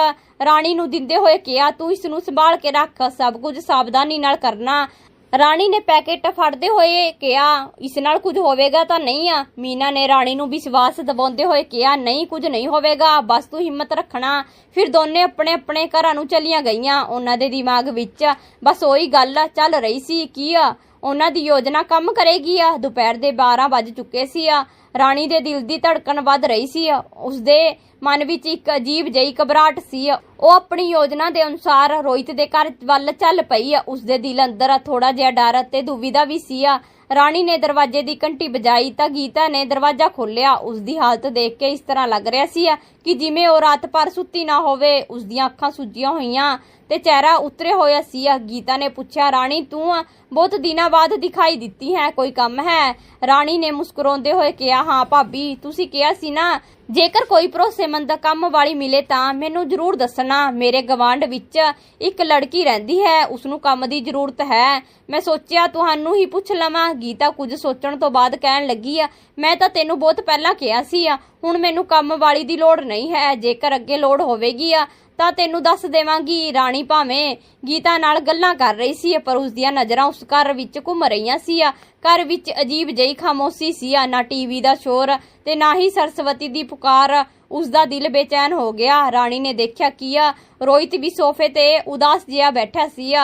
ਰਾਣੀ ਨੂੰ ਦਿੰਦੇ ਹੋਏ ਕਿਹਾ, ਤੂੰ ਇਸ ਨੂੰ ਸੰਭਾਲ ਕੇ ਰੱਖ, ਸਭ ਕੁਝ ਸਾਵਧਾਨੀ ਨਾਲ ਕਰਨਾ। ਰਾਣੀ ਨੇ ਪੈਕੇਟ ਫੜਦੇ ਹੋਏ ਕਿਹਾ, ਇਸ ਨਾਲ ਕੁਝ ਹੋਵੇਗਾ ਤਾਂ ਨਹੀਂ ਆ। ਮੀਨਾ ਨੇ ਰਾਣੀ ਨੂੰ ਵਿਸ਼ਵਾਸ ਦਿਵਾਉਂਦੇ ਹੋਏ ਕਿਹਾ, ਨਹੀਂ, ਕੁਝ ਨਹੀਂ ਹੋਵੇਗਾ, ਬਸ ਤੂੰ ਹਿੰਮਤ ਰੱਖਣਾ। ਫਿਰ ਦੋਨੇ ਆਪਣੇ ਆਪਣੇ ਘਰਾਂ ਨੂੰ ਚਲੀਆਂ ਗਈਆਂ, ਉਹਨਾਂ ਦੇ ਦਿਮਾਗ ਵਿੱਚ ਬਸ ਉਹੀ ਗੱਲ ਚੱਲ ਰਹੀ ਸੀ ਕੀ ਆ ਉਹਨਾਂ ਦੀ ਯੋਜਨਾ ਕੰਮ ਕਰੇਗੀ ਆ। ਦੁਪਹਿਰ ਦੇ 12 ਵੱਜ ਚੁੱਕੇ ਸੀ ਆ। ਰਾਣੀ ਦੇ ਦਿਲ ਦੀ ਧੜਕਣ ਵੱਧ ਰਹੀ ਸੀ। ਉਸਦੇ ਮਨ ਵਿੱਚ ਇੱਕ ਅਜੀਬ ਜਿਹੀ ਘਬਰਾਹਟ ਸੀ। ਉਹ ਆਪਣੀ ਯੋਜਨਾ ਦੇ ਅਨੁਸਾਰ ਰੋਹਿਤ ਦੇ ਘਰ ਵੱਲ ਚੱਲ ਪਈ। ਉਸਦੇ ਦਿਲ ਅੰਦਰ ਥੋੜਾ ਜਿਹਾ ਡਰ ਅਤੇ ਦੁਵਿਧਾ ਵੀ ਸੀ। ਰਾਣੀ ਨੇ ਦਰਵਾਜ਼ੇ ਦੀ ਘੰਟੀ ਵਜਾਈ ਤਾਂ ਗੀਤਾ ਨੇ ਦਰਵਾਜ਼ਾ ਖੋਲ੍ਹਿਆ। ਉਸ ਦੀ ਹਾਲਤ ਦੇਖ ਕੇ ਇਸ ਤਰ੍ਹਾਂ ਲੱਗ ਰਿਹਾ ਸੀ ਕਿ ਜਿਵੇਂ ਉਹ ਰਾਤ ਭਰ ਸੁੱਤੀ ਨਾ ਹੋਵੇ ਉਸ ਦੀਆਂ ਅੱਖਾਂ ਸੁੱਜੀਆਂ ਹੋਈਆਂ। ਤੇ ਚਿਹਰਾ ਉਤਰੇ ਹੋਇਆ ਸੀ। ਗੀਤਾ ਨੇ ਪੁੱਛਿਆ, ਰਾਣੀ, ਤੂੰ ਬਹੁਤ ਦਿਨਾਂ ਬਾਅਦ ਦਿਖਾਈ ਦਿੱਤੀ ਹੈ, ਕੋਈ ਕੰਮ ਹੈ? ਰਾਣੀ ਨੇ ਮੁਸਕਰਾਉਂਦੇ ਹੋਏ ਕਿਹਾ, ਹਾਂ ਭਾਬੀ, ਤੁਸੀਂ ਕਿਹਾ ਸੀ ਨਾ, ਜੇਕਰ ਕੋਈ ਭਰੋਸੇਮੰਦ ਕੰਮ ਵਾਲੀ ਮਿਲੇ ਤਾਂ ਮੈਨੂੰ ਜ਼ਰੂਰ ਦੱਸਣਾ। ਮੇਰੇ ਗਵਾਂਢ ਵਿੱਚ ਇੱਕ ਲੜਕੀ ਰਹਿੰਦੀ ਹੈ ਉਸ ਨੂੰ ਕੰਮ ਦੀ ਜ਼ਰੂਰਤ ਹੈ। ਮੈਂ ਸੋਚਿਆ, ਤੁਹਾਨੂੰ ਹੀ ਪੁੱਛ ਲਵਾਂ। ਗੀਤਾ ਕੁਝ ਸੋਚਣ ਤੋਂ ਬਾਅਦ ਕਹਿਣ ਲੱਗੀ ਆ, ਮੈਂ ਤਾਂ ਤੈਨੂੰ ਬਹੁਤ ਪਹਿਲਾਂ ਕਿਹਾ ਸੀ ਹੁਣ ਮੈਨੂੰ ਕੰਮ ਵਾਲੀ ਦੀ ਲੋੜ ਨਹੀਂ ਹੈ। ਜੇਕਰ ਅੱਗੇ ਲੋੜ ਹੋਵੇਗੀ ਆ ਤਾਂ ਤੈਨੂੰ ਦੱਸ ਦੇਵਾਂਗੀ, ਰਾਣੀ ਭਾਵੇਂ ਗੀਤਾ ਨਾਲ ਗੱਲਾਂ ਕਰ ਰਹੀ ਸੀ, ਪਰ ਉਸ ਦੀਆਂ ਨਜ਼ਰਾਂ ਉਸ ਘਰ ਵਿੱਚ ਘੁੰਮ ਰਹੀਆਂ ਸੀ। ਘਰ ਵਿੱਚ ਅਜੀਬ ਜਿਹੀ ਖਾਮੋਸ਼ੀ ਸੀ ਨਾ ਟੀਵੀ ਦਾ ਸ਼ੋਰ ਤੇ ਨਾ ਹੀ ਸਰਸਵਤੀ ਦੀ ਪੁਕਾਰ। ਉਸ ਦਾ ਦਿਲ ਬੇਚੈਨ ਹੋ ਗਿਆ। ਰਾਣੀ ਨੇ ਦੇਖਿਆ ਕੀ ਆ ਰੋਹਿਤ ਵੀ ਸੋਫੇ ਤੇ ਉਦਾਸ ਜਿਹਾ ਬੈਠਾ ਸੀ।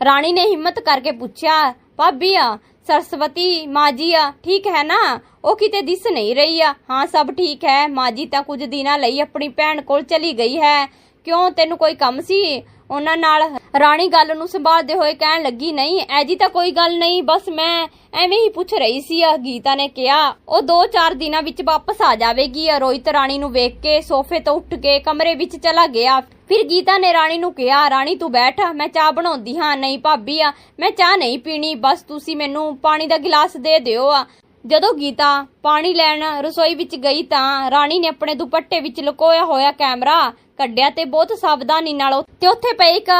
ਰਾਣੀ ਨੇ ਹਿੰਮਤ ਕਰਕੇ ਪੁੱਛਿਆ, ਭਾਬੀ ਆ, ਸਰਸਵਤੀ ਮਾਜੀ ਆ, ਠੀਕ ਹੈ ਨਾ? ਉਹ ਕਿਤੇ ਦਿਸ ਨਹੀਂ ਰਹੀ ਆ? ਹਾਂ, ਸਭ ਠੀਕ ਹੈ। ਮਾਜੀ ਤਾਂ ਕੁਝ ਦਿਨਾਂ ਲਈ ਆਪਣੀ ਭੈਣ ਕੋਲ ਚਲੀ ਗਈ ਹੈ। ਕਿਉਂ ਤੈਨੂੰ ਕੋਈ ਕੰਮ ਸੀ? ਉਹਨਾਂ ਨਾਲ ਰਾਣੀ ਗੱਲ ਨੂੰ ਸੰਭਾਲਦੇ ਹੋਏ ਕਹਿਣ ਲੱਗੀ, ਨਹੀਂ, ਐਜੀ ਤਾਂ ਕੋਈ ਗੱਲ ਨਹੀਂ, ਬਸ ਮੈਂ ਐਵੇਂ ਹੀ ਪੁੱਛ ਰਹੀ ਸੀ ਆ ਗੀਤਾ ਨੇ ਕਿਹਾ। ਉਹ 2-4 ਦਿਨਾਂ ਵਿੱਚ ਵਾਪਸ ਆ ਜਾਵੇਗੀ। ਰੋਹਿਤ ਰਾਣੀ ਨੂੰ ਵੇਖ ਕੇ ਸੋਫੇ ਤੋਂ ਉੱਠ ਕੇ ਕਮਰੇ ਵਿੱਚ ਚਲਾ ਗਿਆ। ਫਿਰ ਗੀਤਾ ਨੇ ਰਾਣੀ ਨੂੰ ਕਿਹਾ, ਰਾਣੀ, ਤੂੰ ਬੈਠ, ਮੈਂ ਚਾਹ ਬਣਾਉਂਦੀ ਹਾਂ। ਨਹੀਂ ਭਾਬੀ, ਆ, ਮੈਂ ਚਾਹ ਨਹੀਂ ਪੀਣੀ, ਬਸ ਤੁਸੀਂ ਮੈਨੂੰ ਪਾਣੀ ਦਾ ਗਿਲਾਸ ਦੇ ਦਿਓ, ਆ। ਜਦੋਂ ਗੀਤਾ ਪਾਣੀ ਲੈਣ ਰਸੋਈ ਵਿੱਚ ਗਈ ਤਾਂ ਰਾਣੀ ਨੇ ਆਪਣੇ ਦੁਪੱਟੇ ਵਿੱਚ ਲੁਕੋਇਆ ਹੋਇਆ ਕੈਮਰਾ ਕੱਢਿਆ ਤੇ ਬਹੁਤ ਸਾਵਧਾਨੀ ਨਾਲ ਤੇ ਉੱਥੇ ਪਏ ਇੱਕ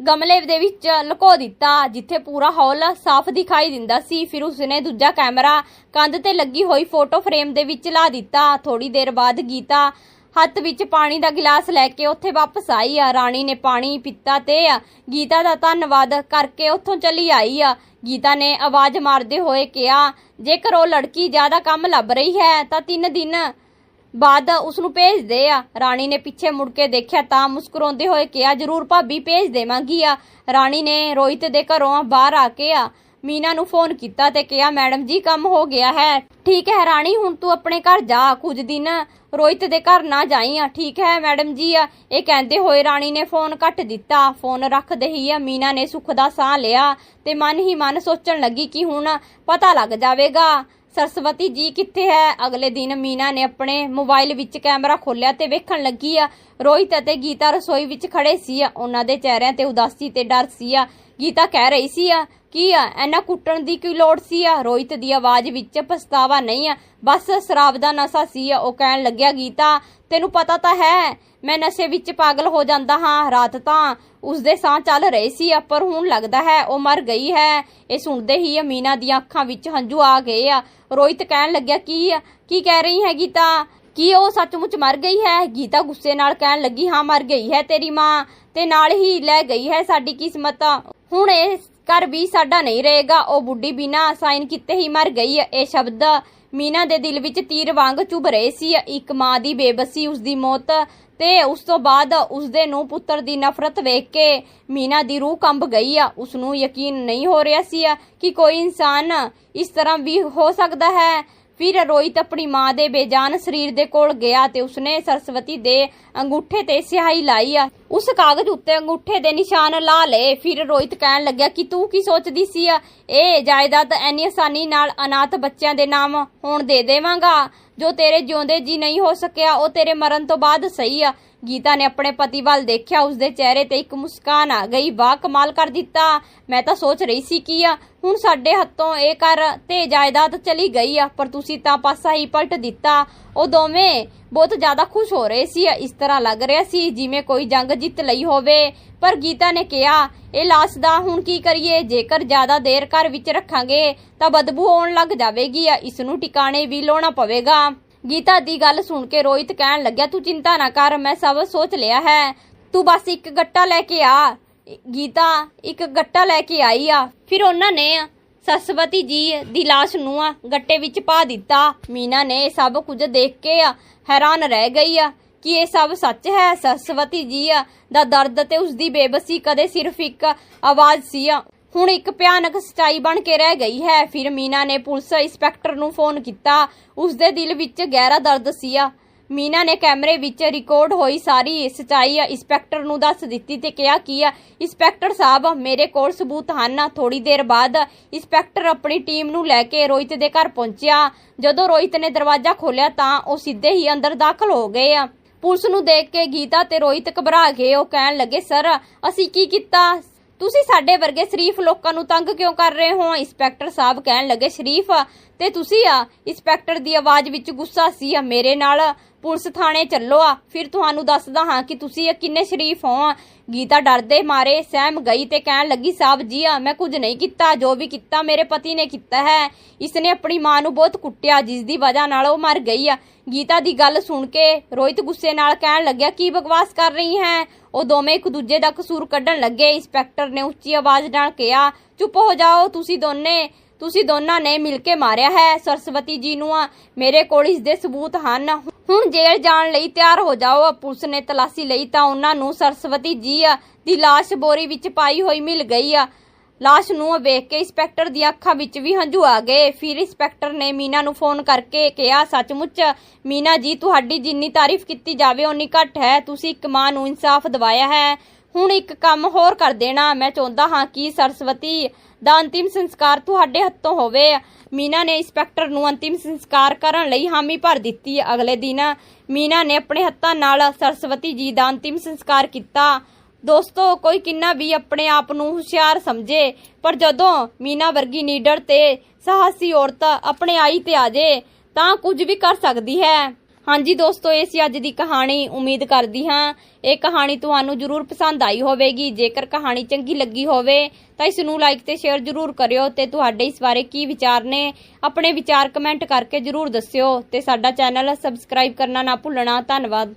ਗਮਲੇ ਦੇ ਵਿੱਚ ਲੁਕੋ ਦਿੱਤਾ, ਜਿੱਥੇ ਪੂਰਾ ਹਾਲ ਸਾਫ਼ ਦਿਖਾਈ ਦਿੰਦਾ ਸੀ। ਫਿਰ ਉਸਨੇ ਦੂਜਾ ਕੈਮਰਾ ਕੰਧ ਤੇ ਲੱਗੀ ਹੋਈ ਫੋਟੋ ਫਰੇਮ ਦੇ ਵਿੱਚ ਲਾ ਦਿੱਤਾ। ਥੋੜੀ ਦੇਰ ਬਾਅਦ ਗੀਤਾ ਹੱਥ ਵਿੱਚ ਪਾਣੀ ਦਾ ਗਿਲਾਸ ਲੈ ਕੇ ਉੱਥੇ ਵਾਪਸ ਆਈ ਆ। ਰਾਣੀ ਨੇ ਪਾਣੀ ਪੀਤਾ ਤੇ ਗੀਤਾ ਦਾ ਧੰਨਵਾਦ ਕਰਕੇ ਉੱਥੋਂ ਚਲੀ ਆਈ ਆ। ਗੀਤਾ ਨੇ ਆਵਾਜ਼ ਮਾਰਦੇ ਹੋਏ ਕਿਹਾ, ਜੇਕਰ ਉਹ ਲੜਕੀ ਜ਼ਿਆਦਾ ਕੰਮ ਲੱਭ ਰਹੀ ਹੈ, ਤਾਂ ਤਿੰਨ ਦਿਨ ਬਾਅਦ ਉਸ ਨੂੰ ਭੇਜ ਦੇ ਆ। ਰਾਣੀ ਨੇ ਪਿੱਛੇ ਮੁੜ ਕੇ ਦੇਖਿਆ ਤਾਂ ਮੁਸਕਰਾਉਂਦੇ ਹੋਏ ਕਿਹਾ, ਜਰੂਰ ਭਾਬੀ, ਭੇਜ ਦੇਵਾਂਗੀ ਆ। ਰਾਣੀ ਨੇ ਰੋਹਿਤ ਦੇ ਘਰੋਂ ਬਾਹਰ ਆ ਕੇ ਆ ਮੀਨਾ ਨੂੰ ਫੋਨ ਕੀਤਾ ਤੇ ਕਿਹਾ, ਮੈਡਮ ਜੀ, ਕੰਮ ਹੋ ਗਿਆ ਹੈ। ਠੀਕ ਹੈ, ਰਾਣੀ, ਹੁਣ ਤੂੰ ਆਪਣੇ ਘਰ ਜਾ। ਕੁਝ ਦਿਨ ਰੋਹਿਤ ਦੇ ਘਰ ਨਾ ਜਾਈ। ਆ, ਠੀਕ ਹੈ, ਮੈਡਮ ਜੀ, ਆ। ਇਹ ਕਹਿੰਦੇ ਹੋਏ ਰਾਣੀ ਨੇ ਫੋਨ ਕੱਟ ਦਿੱਤਾ। ਫੋਨ ਰੱਖਦੇ ਹੀ ਆ। ਮੀਨਾ ਨੇ ਸੁੱਖ ਦਾ ਸਾਹ ਲਿਆ ਤੇ ਮਨ ਹੀ ਮਨ ਸੋਚਣ ਲੱਗੀ ਕਿ ਹੁਣ ਪਤਾ ਲੱਗ ਜਾਵੇਗਾ। ਸਰਸਵਤੀ ਜੀ ਕਿੱਥੇ ਹੈ? ਅਗਲੇ ਦਿਨ ਮੀਨਾ ਨੇ ਆਪਣੇ ਮੋਬਾਈਲ ਵਿੱਚ ਕੈਮਰਾ ਖੋਲ੍ਹਿਆ ਤੇ ਵੇਖਣ ਲੱਗੀ ਆ, ਰੋਹਿਤ ਅਤੇ ਗੀਤਾ ਰਸੋਈ ਵਿੱਚ ਖੜੇ ਸੀ ਉਹਨਾਂ ਦੇ ਚਿਹਰਿਆਂ ਤੇ ਉਦਾਸੀ ਤੇ ਡਰ ਸੀ ਆ। ਗੀਤਾ ਕਹਿ ਰਹੀ ਸੀ ਆ ਕੀ ਆ? ਐਨਾ ਕੁੱਟਣ ਦੀ ਕੀ ਲੋੜ ਸੀ ਆ? ਰੋਹਿਤ ਦੀ ਆਵਾਜ਼ ਵਿੱਚ ਪਛਤਾਵਾ ਨਹੀਂ ਆ। ਬਸ ਸ਼ਰਾਬ ਦਾ ਨਸ਼ਾ ਸੀ ਆ, ਉਹ ਕਹਿਣ ਲੱਗਿਆ, ਗੀਤਾ, ਤੈਨੂੰ ਪਤਾ ਤਾਂ ਹੈ, ਮੈਂ ਨਸ਼ੇ ਵਿੱਚ ਪਾਗਲ ਹੋ ਜਾਂਦਾ ਹਾਂ, ਰਾਤ ਤਾਂ ਉਸਦੇ ਸਾਹ ਚੱਲ ਰਹੇ ਸੀ ਪਰ ਹੁਣ ਲੱਗਦਾ ਹੈ ਉਹ ਮਰ ਗਈ ਹੈ। ਇਹ ਸੁਣਦੇ ਹੀ ਅਮੀਨਾ ਦੀਆਂ ਅੱਖਾਂ ਵਿੱਚ ਹੰਝੂ ਆ ਗਏ ਆ। ਰੋਹਿਤ ਕਹਿਣ ਲੱਗਿਆ, ਕੀ ਕੀ ਕਹਿ ਰਹੀ ਹੈ, ਗੀਤਾ? ਕੀ ਉਹ ਸੱਚਮੁੱਚ ਮਰ ਗਈ ਹੈ? ਗੀਤਾ ਗੁੱਸੇ ਨਾਲ ਕਹਿਣ ਲੱਗੀ, ਹਾਂ, ਮਰ ਗਈ ਹੈ ਤੇਰੀ ਮਾਂ ਤੇ ਨਾਲ ਹੀ ਲੈ ਗਈ ਹੈ ਸਾਡੀ ਕਿਸਮਤ। ਹੁਣ ਇਹ ਘਰ ਵੀ ਸਾਡਾ ਨਹੀਂ ਰਹੇਗਾ। ਉਹ ਬੁੱਢੀ ਬਿਨਾ ਸਾਈਨ ਕੀਤੇ ਹੀ ਮਰ ਗਈ ਇਹ ਸ਼ਬਦ ਮੀਨਾ ਦੇ ਦਿਲ ਵਿੱਚ ਤੀਰ ਵਾਂਗ ਚੁਭ ਰਹੇ ਸੀ। ਇੱਕ ਮਾਂ ਦੀ ਬੇਬਸੀ ਉਸ ਦੀ ਮੌਤ ਤੇ ਉਸ ਤੋਂ ਬਾਅਦ ਉਸਦੇ ਨੂੰ ਪੁੱਤਰ ਦੀ ਨਫ਼ਰਤ ਵੇਖ ਕੇ ਮੀਨਾ ਦੀ ਰੂਹ ਕੰਬ ਗਈ ਆ। ਉਸ ਨੂੰ ਯਕੀਨ ਨਹੀਂ ਹੋ ਰਿਹਾ ਸੀ ਕਿ ਕੋਈ ਇਨਸਾਨ ਇਸ ਤਰ੍ਹਾਂ ਵੀ ਹੋ ਸਕਦਾ ਹੈ। ਫਿਰ ਰੋਹਿਤ ਆਪਣੀ ਮਾਂ ਦੇ ਬੇਜਾਨ ਸਰੀਰ ਦੇ ਕੋਲ ਗਿਆ ਤੇ ਉਸਨੇ ਸਰਸਵਤੀ ਦੇ ਅੰਗੂਠੇ ਤੇ ਸਿਆਹੀ ਲਾਈ ਆ। ਉਸ ਕਾਗਜ਼ ਉੱਤੇ ਅੰਗੂਠੇ ਦੇ ਨਿਸ਼ਾਨ ਲਾ ਲਏ। ਫਿਰ ਰੋਹਿਤ ਕਹਿਣ ਲੱਗਿਆ ਕਿ ਤੂੰ ਕੀ ਸੋਚਦੀ ਸੀ ਆ? ਇਹ ਜਾਇਦਾਦ ਐਨੀ ਆਸਾਨੀ ਨਾਲ ਅਨਾਥ ਬੱਚਿਆਂ ਦੇ ਨਾਮ ਹੋਣ ਦੇ ਦੇਵਾਂਗਾ। ਜੋ ਤੇਰੇ ਜਿਉਂਦੇ ਜੀ ਨਹੀਂ ਹੋ ਸਕਿਆ, ਉਹ ਤੇਰੇ ਮਰਨ ਤੋਂ ਬਾਅਦ ਸਹੀ ਆ। ਗੀਤਾ ਨੇ ਆਪਣੇ ਪਤੀ ਵੱਲ ਦੇਖਿਆ, ਉਸਦੇ ਚਿਹਰੇ ਤੇ ਇੱਕ ਮੁਸਕਾਨ ਆ ਗਈ, ਵਾਹ ਕਮਾਲ ਕਰ ਦਿੱਤਾ। ਮੈਂ ਤਾਂ ਸੋਚ ਰਹੀ ਸੀ ਕੀ ਆ, ਹੁਣ ਸਾਡੇ ਹੱਥੋਂ ਇਹ ਕਰ ਤੇ ਜਾਇਦਾਦ ਚਲੀ ਗਈ ਆ, ਪਰ ਤੁਸੀਂ ਤਾਂ ਪਾਸਾ ਹੀ ਪਲਟ ਦਿੱਤਾ। ਉਹ ਦੋਵੇਂ ਬਹੁਤ ਜ਼ਿਆਦਾ ਖੁਸ਼ ਹੋ ਰਹੇ ਸੀ, ਇਸ ਤਰ੍ਹਾਂ ਲੱਗ ਰਿਹਾ ਸੀ ਜਿਵੇਂ ਕੋਈ ਜੰਗ ਜਿੱਤ ਲਈ ਹੋਵੇ। ਪਰ ਗੀਤਾ ਨੇ ਕਿਹਾ, ਇਹ ਲਾਸ਼ ਦਾ ਹੁਣ ਕੀ ਕਰੀਏ? ਜੇਕਰ ਜ਼ਿਆਦਾ ਦੇਰ ਘਰ ਵਿੱਚ ਰੱਖਾਂਗੇ, ਤਾਂ ਬਦਬੂ ਆਉਣ ਲੱਗ ਜਾਵੇਗੀ ਇਸ ਨੂੰ ਟਿਕਾਣੇ ਵੀ ਲਾਉਣਾ ਪਵੇਗਾ। ਗੀਤਾ ਦੀ ਗੱਲ ਸੁਣ ਕੇ ਰੋਹਿਤ ਕਹਿਣ ਲੱਗਿਆ, ਤੂੰ ਚਿੰਤਾ ਨਾ ਕਰ, ਮੈਂ ਸਭ ਸੋਚ ਲਿਆ ਹੈ। ਤੂੰ ਬਸ ਇੱਕ ਗੱਟਾ ਲੈ ਕੇ ਆ। ਗੀਤਾ, ਇੱਕ ਗੱਟਾ ਲੈ ਕੇ ਆਈ ਆ। ਫਿਰ ਉਹਨਾਂ ਨੇ ਸਰਸਵਤੀ ਜੀ ਦੀ ਲਾਸ਼ ਨੂੰ ਆ ਗੱਟੇ ਵਿੱਚ ਪਾ ਦਿੱਤਾ। ਮੀਨਾ ਨੇ ਇਹ ਸਭ ਕੁਝ ਦੇਖ ਕੇ ਆ ਹੈਰਾਨ ਰਹਿ ਗਈ ਆ ਕਿ ਇਹ ਸਭ ਸੱਚ ਹੈ। ਸਰਸਵਤੀ ਜੀ ਦਾ ਦਰਦ ਤੇ ਉਸ ਦੀ ਬੇਬਸੀ ਕਦੇ ਸਿਰਫ ਇੱਕ ਆਵਾਜ਼ ਸੀ ਹੁਣ ਇੱਕ ਭਿਆਨਕ ਸਚਾਈ ਬਣ ਕੇ ਰਹਿ ਗਈ ਹੈ। ਫਿਰ ਮੀਨਾ ਨੇ ਪੁਲਿਸ ਇੰਸਪੈਕਟਰ ਨੂੰ ਫੋਨ ਕੀਤਾ। ਉਸ ਦੇ ਦਿਲ ਵਿੱਚ ਗਹਿਰਾ ਦਰਦ ਸੀ ਮੀਨਾ ਨੇ ਕੈਮਰੇ ਵਿੱਚ ਰਿਕਾਰਡ ਹੋਈ ਸਾਰੀ ਸਚਾਈ ਇੰਸਪੈਕਟਰ ਨੂੰ ਦੱਸ ਦਿੱਤੀ ਤੇ ਕਿਹਾ ਕਿ ਇੰਸਪੈਕਟਰ ਸਾਹਿਬ, ਮੇਰੇ ਕੋਲ ਸਬੂਤ ਹਨ। ਥੋੜੀ ਦੇਰ ਬਾਅਦ ਇੰਸਪੈਕਟਰ ਆਪਣੀ ਟੀਮ ਨੂੰ ਲੈ ਕੇ ਰੋਹਿਤ ਦੇ ਘਰ ਪਹੁੰਚਿਆ। ਜਦੋਂ ਰੋਹਿਤ ਨੇ ਦਰਵਾਜ਼ਾ ਖੋਲ੍ਹਿਆ ਤਾਂ ਉਹ ਸਿੱਧੇ ਹੀ ਅੰਦਰ ਦਾਖਲ ਹੋ ਗਏ ਪੁਲਿਸ ਨੂੰ ਦੇਖ ਕੇ ਗੀਤਾ ਤੇ ਰੋਹਿਤ ਘਬਰਾ ਗਏ। ਉਹ ਕਹਿਣ ਲੱਗੇ, ਸਰ, ਅਸੀਂ ਕੀ ਕੀਤਾ? ਤੁਸੀਂ ਸਾਡੇ ਵਰਗੇ ਸ਼ਰੀਫ ਲੋਕਾਂ ਨੂੰ ਤੰਗ ਕਿਉਂ ਕਰ ਰਹੇ ਹੋ? ਇੰਸਪੈਕਟਰ ਸਾਹਿਬ ਕਹਿਣ ਲੱਗੇ, ਸ਼ਰੀਫ ਤੇ ਤੁਸੀਂ ਆ? ਇੰਸਪੈਕਟਰ ਦੀ ਆਵਾਜ਼ ਵਿੱਚ ਗੁੱਸਾ ਸੀ, ਆ, ਮੇਰੇ ਨਾਲ ਪੁਲਿਸ ਥਾਣੇ ਚੱਲੋ ਆ। ਫਿਰ ਤੁਹਾਨੂੰ ਦੱਸਦਾ ਹਾਂ ਕਿ ਤੁਸੀਂ ਕਿੰਨੇ ਸ਼ਰੀਫ ਹੋ ਗੀਤਾ ਡਰਦੇ ਮਾਰੇ, ਸਹਿਮ ਗਈ ਤੇ ਕਹਿਣ ਲੱਗੀ ਸਾਹਿਬ ਜੀ ਆ ਮੈਂ ਕੁਝ ਨਹੀਂ ਕੀਤਾ, ਜੋ ਵੀ ਕੀਤਾ ਮੇਰੇ ਪਤੀ ਨੇ ਕੀਤਾ ਹੈ। ਇਸਨੇ ਆਪਣੀ ਮਾਂ ਨੂੰ ਬਹੁਤ ਕੁੱਟਿਆ, ਜਿਸ ਦੀ ਵਜ੍ਹਾ ਨਾਲ ਉਹ ਮਰ ਗਈ ਆ। ਗੀਤਾ ਦੀ ਗੱਲ ਸੁਣ ਕੇ ਰੋਹਿਤ ਗੁੱਸੇ ਨਾਲ ਕਹਿਣ ਲੱਗਿਆ, ਕੀ ਬਕਵਾਸ ਕਰ ਰਹੀ ਹੈ? ਉਹ ਦੋਵੇਂ ਇੱਕ ਦੂਜੇ ਦਾ ਕਸੂਰ ਕੱਢਣ ਲੱਗੇ। ਇੰਸਪੈਕਟਰ ਨੇ ਉੱਚੀ ਆਵਾਜ਼ ਨਾਲ ਕਿਹਾ, ਚੁੱਪ ਹੋ ਜਾਓ, ਤੁਸੀਂ ਦੋਨੇ। ਤੁਸੀਂ ਦੋਨਾਂ ਨੇ ਮਿਲ ਕੇ ਮਾਰਿਆ ਹੈ। ਸਰਸਵਤੀ ਜੀ ਨੂੰ ਆ, ਮੇਰੇ ਕੋਲ ਇਸ ਦੇ ਸਬੂਤ ਹਨ। ਹੁਣ ਜੇਲ੍ਹ ਜਾਣ ਲਈ ਤਿਆਰ ਹੋ ਜਾਓ। ਪੁਲਿਸ ਨੇ ਤਲਾਸ਼ੀ ਲਈ ਤਾਂ ਉਹਨਾਂ ਨੂੰ ਸਰਸਵਤੀ ਜੀ ਦੀ ਲਾਸ਼ ਬੋਰੀ ਵਿੱਚ ਪਾਈ ਹੋਈ ਮਿਲ ਗਈ ਆ। ਲਾਸ਼ ਨੂੰ ਵੇਖ ਕੇ ਇੰਸਪੈਕਟਰ ਦੀਆਂ ਅੱਖਾਂ ਵਿੱਚ ਵੀ ਹੰਝੂ ਆ ਗਏ। ਫਿਰ ਇੰਸਪੈਕਟਰ ਨੇ ਮੀਨਾ ਨੂੰ ਫੋਨ ਕਰਕੇ ਕਿਹਾ, ਸੱਚਮੁੱਚ, ਮੀਨਾ ਜੀ, ਤੁਹਾਡੀ ਜਿੰਨੀ ਤਾਰੀਫ ਕੀਤੀ ਜਾਵੇ, ਓਨੀ ਘੱਟ ਹੈ। ਤੁਸੀਂ ਇੱਕ ਮਾਂ ਨੂੰ ਇਨਸਾਫ ਦਿਵਾਇਆ ਹੈ। ਹੁਣ ਇੱਕ ਕੰਮ ਹੋਰ ਕਰ ਦੇਣਾ। ਮੈਂ ਚਾਹੁੰਦਾ ਹਾਂ ਕਿ ਸਰਸਵਤੀ ਦਾ ਅੰਤਿਮ ਸੰਸਕਾਰ ਤੁਹਾਡੇ ਹੱਥੋਂ ਹੋਵੇ। ਮੀਨਾ ਨੇ ਇੰਸਪੈਕਟਰ ਨੂੰ ਅੰਤਿਮ ਸੰਸਕਾਰ ਕਰਨ ਲਈ ਹਾਮੀ ਭਰ ਦਿੱਤੀ। ਅਗਲੇ ਦਿਨ ਮੀਨਾ ਨੇ ਆਪਣੇ ਹੱਥਾਂ ਨਾਲ ਸਰਸਵਤੀ ਜੀ ਦਾ ਅੰਤਿਮ ਸੰਸਕਾਰ ਕੀਤਾ। ਦੋਸਤੋ, ਕੋਈ ਕਿੰਨਾ ਵੀ ਆਪਣੇ ਆਪ ਨੂੰ ਹੁਸ਼ਿਆਰ ਸਮਝੇ, ਪਰ ਜਦੋਂ ਮੀਨਾ ਵਰਗੀ ਨੀਡਰ ਤੇ ਸਾਹਸੀ ਔਰਤ ਆਪਣੇ ਆਈ ਤੇ ਆ ਜੇ, ਤਾਂ ਕੁਝ ਵੀ ਕਰ ਸਕਦੀ ਹੈ। ਹਾਂਜੀ ਦੋਸਤੋ, ਇਹ ਸੀ ਅੱਜ ਦੀ ਕਹਾਣੀ। ਉਮੀਦ ਕਰਦੀ ਹਾਂ ਇਹ ਕਹਾਣੀ ਤੁਹਾਨੂੰ ਜਰੂਰ ਪਸੰਦ ਆਈ ਹੋਵੇਗੀ। ਜੇਕਰ ਕਹਾਣੀ ਚੰਗੀ ਲੱਗੀ ਹੋਵੇ ਤਾਂ ਇਸ ਨੂੰ ਲਾਈਕ ਤੇ ਸ਼ੇਅਰ ਜਰੂਰ ਕਰਿਓ ਤੇ ਤੁਹਾਡੇ ਇਸ ਬਾਰੇ ਕੀ ਵਿਚਾਰ ਨੇ, ਆਪਣੇ ਵਿਚਾਰ ਕਮੈਂਟ ਕਰਕੇ ਜਰੂਰ ਦੱਸਿਓ ਤੇ ਸਾਡਾ ਚੈਨਲ ਸਬਸਕ੍ਰਾਈਬ ਕਰਨਾ ਨਾ ਭੁੱਲਣਾ। ਧੰਨਵਾਦ।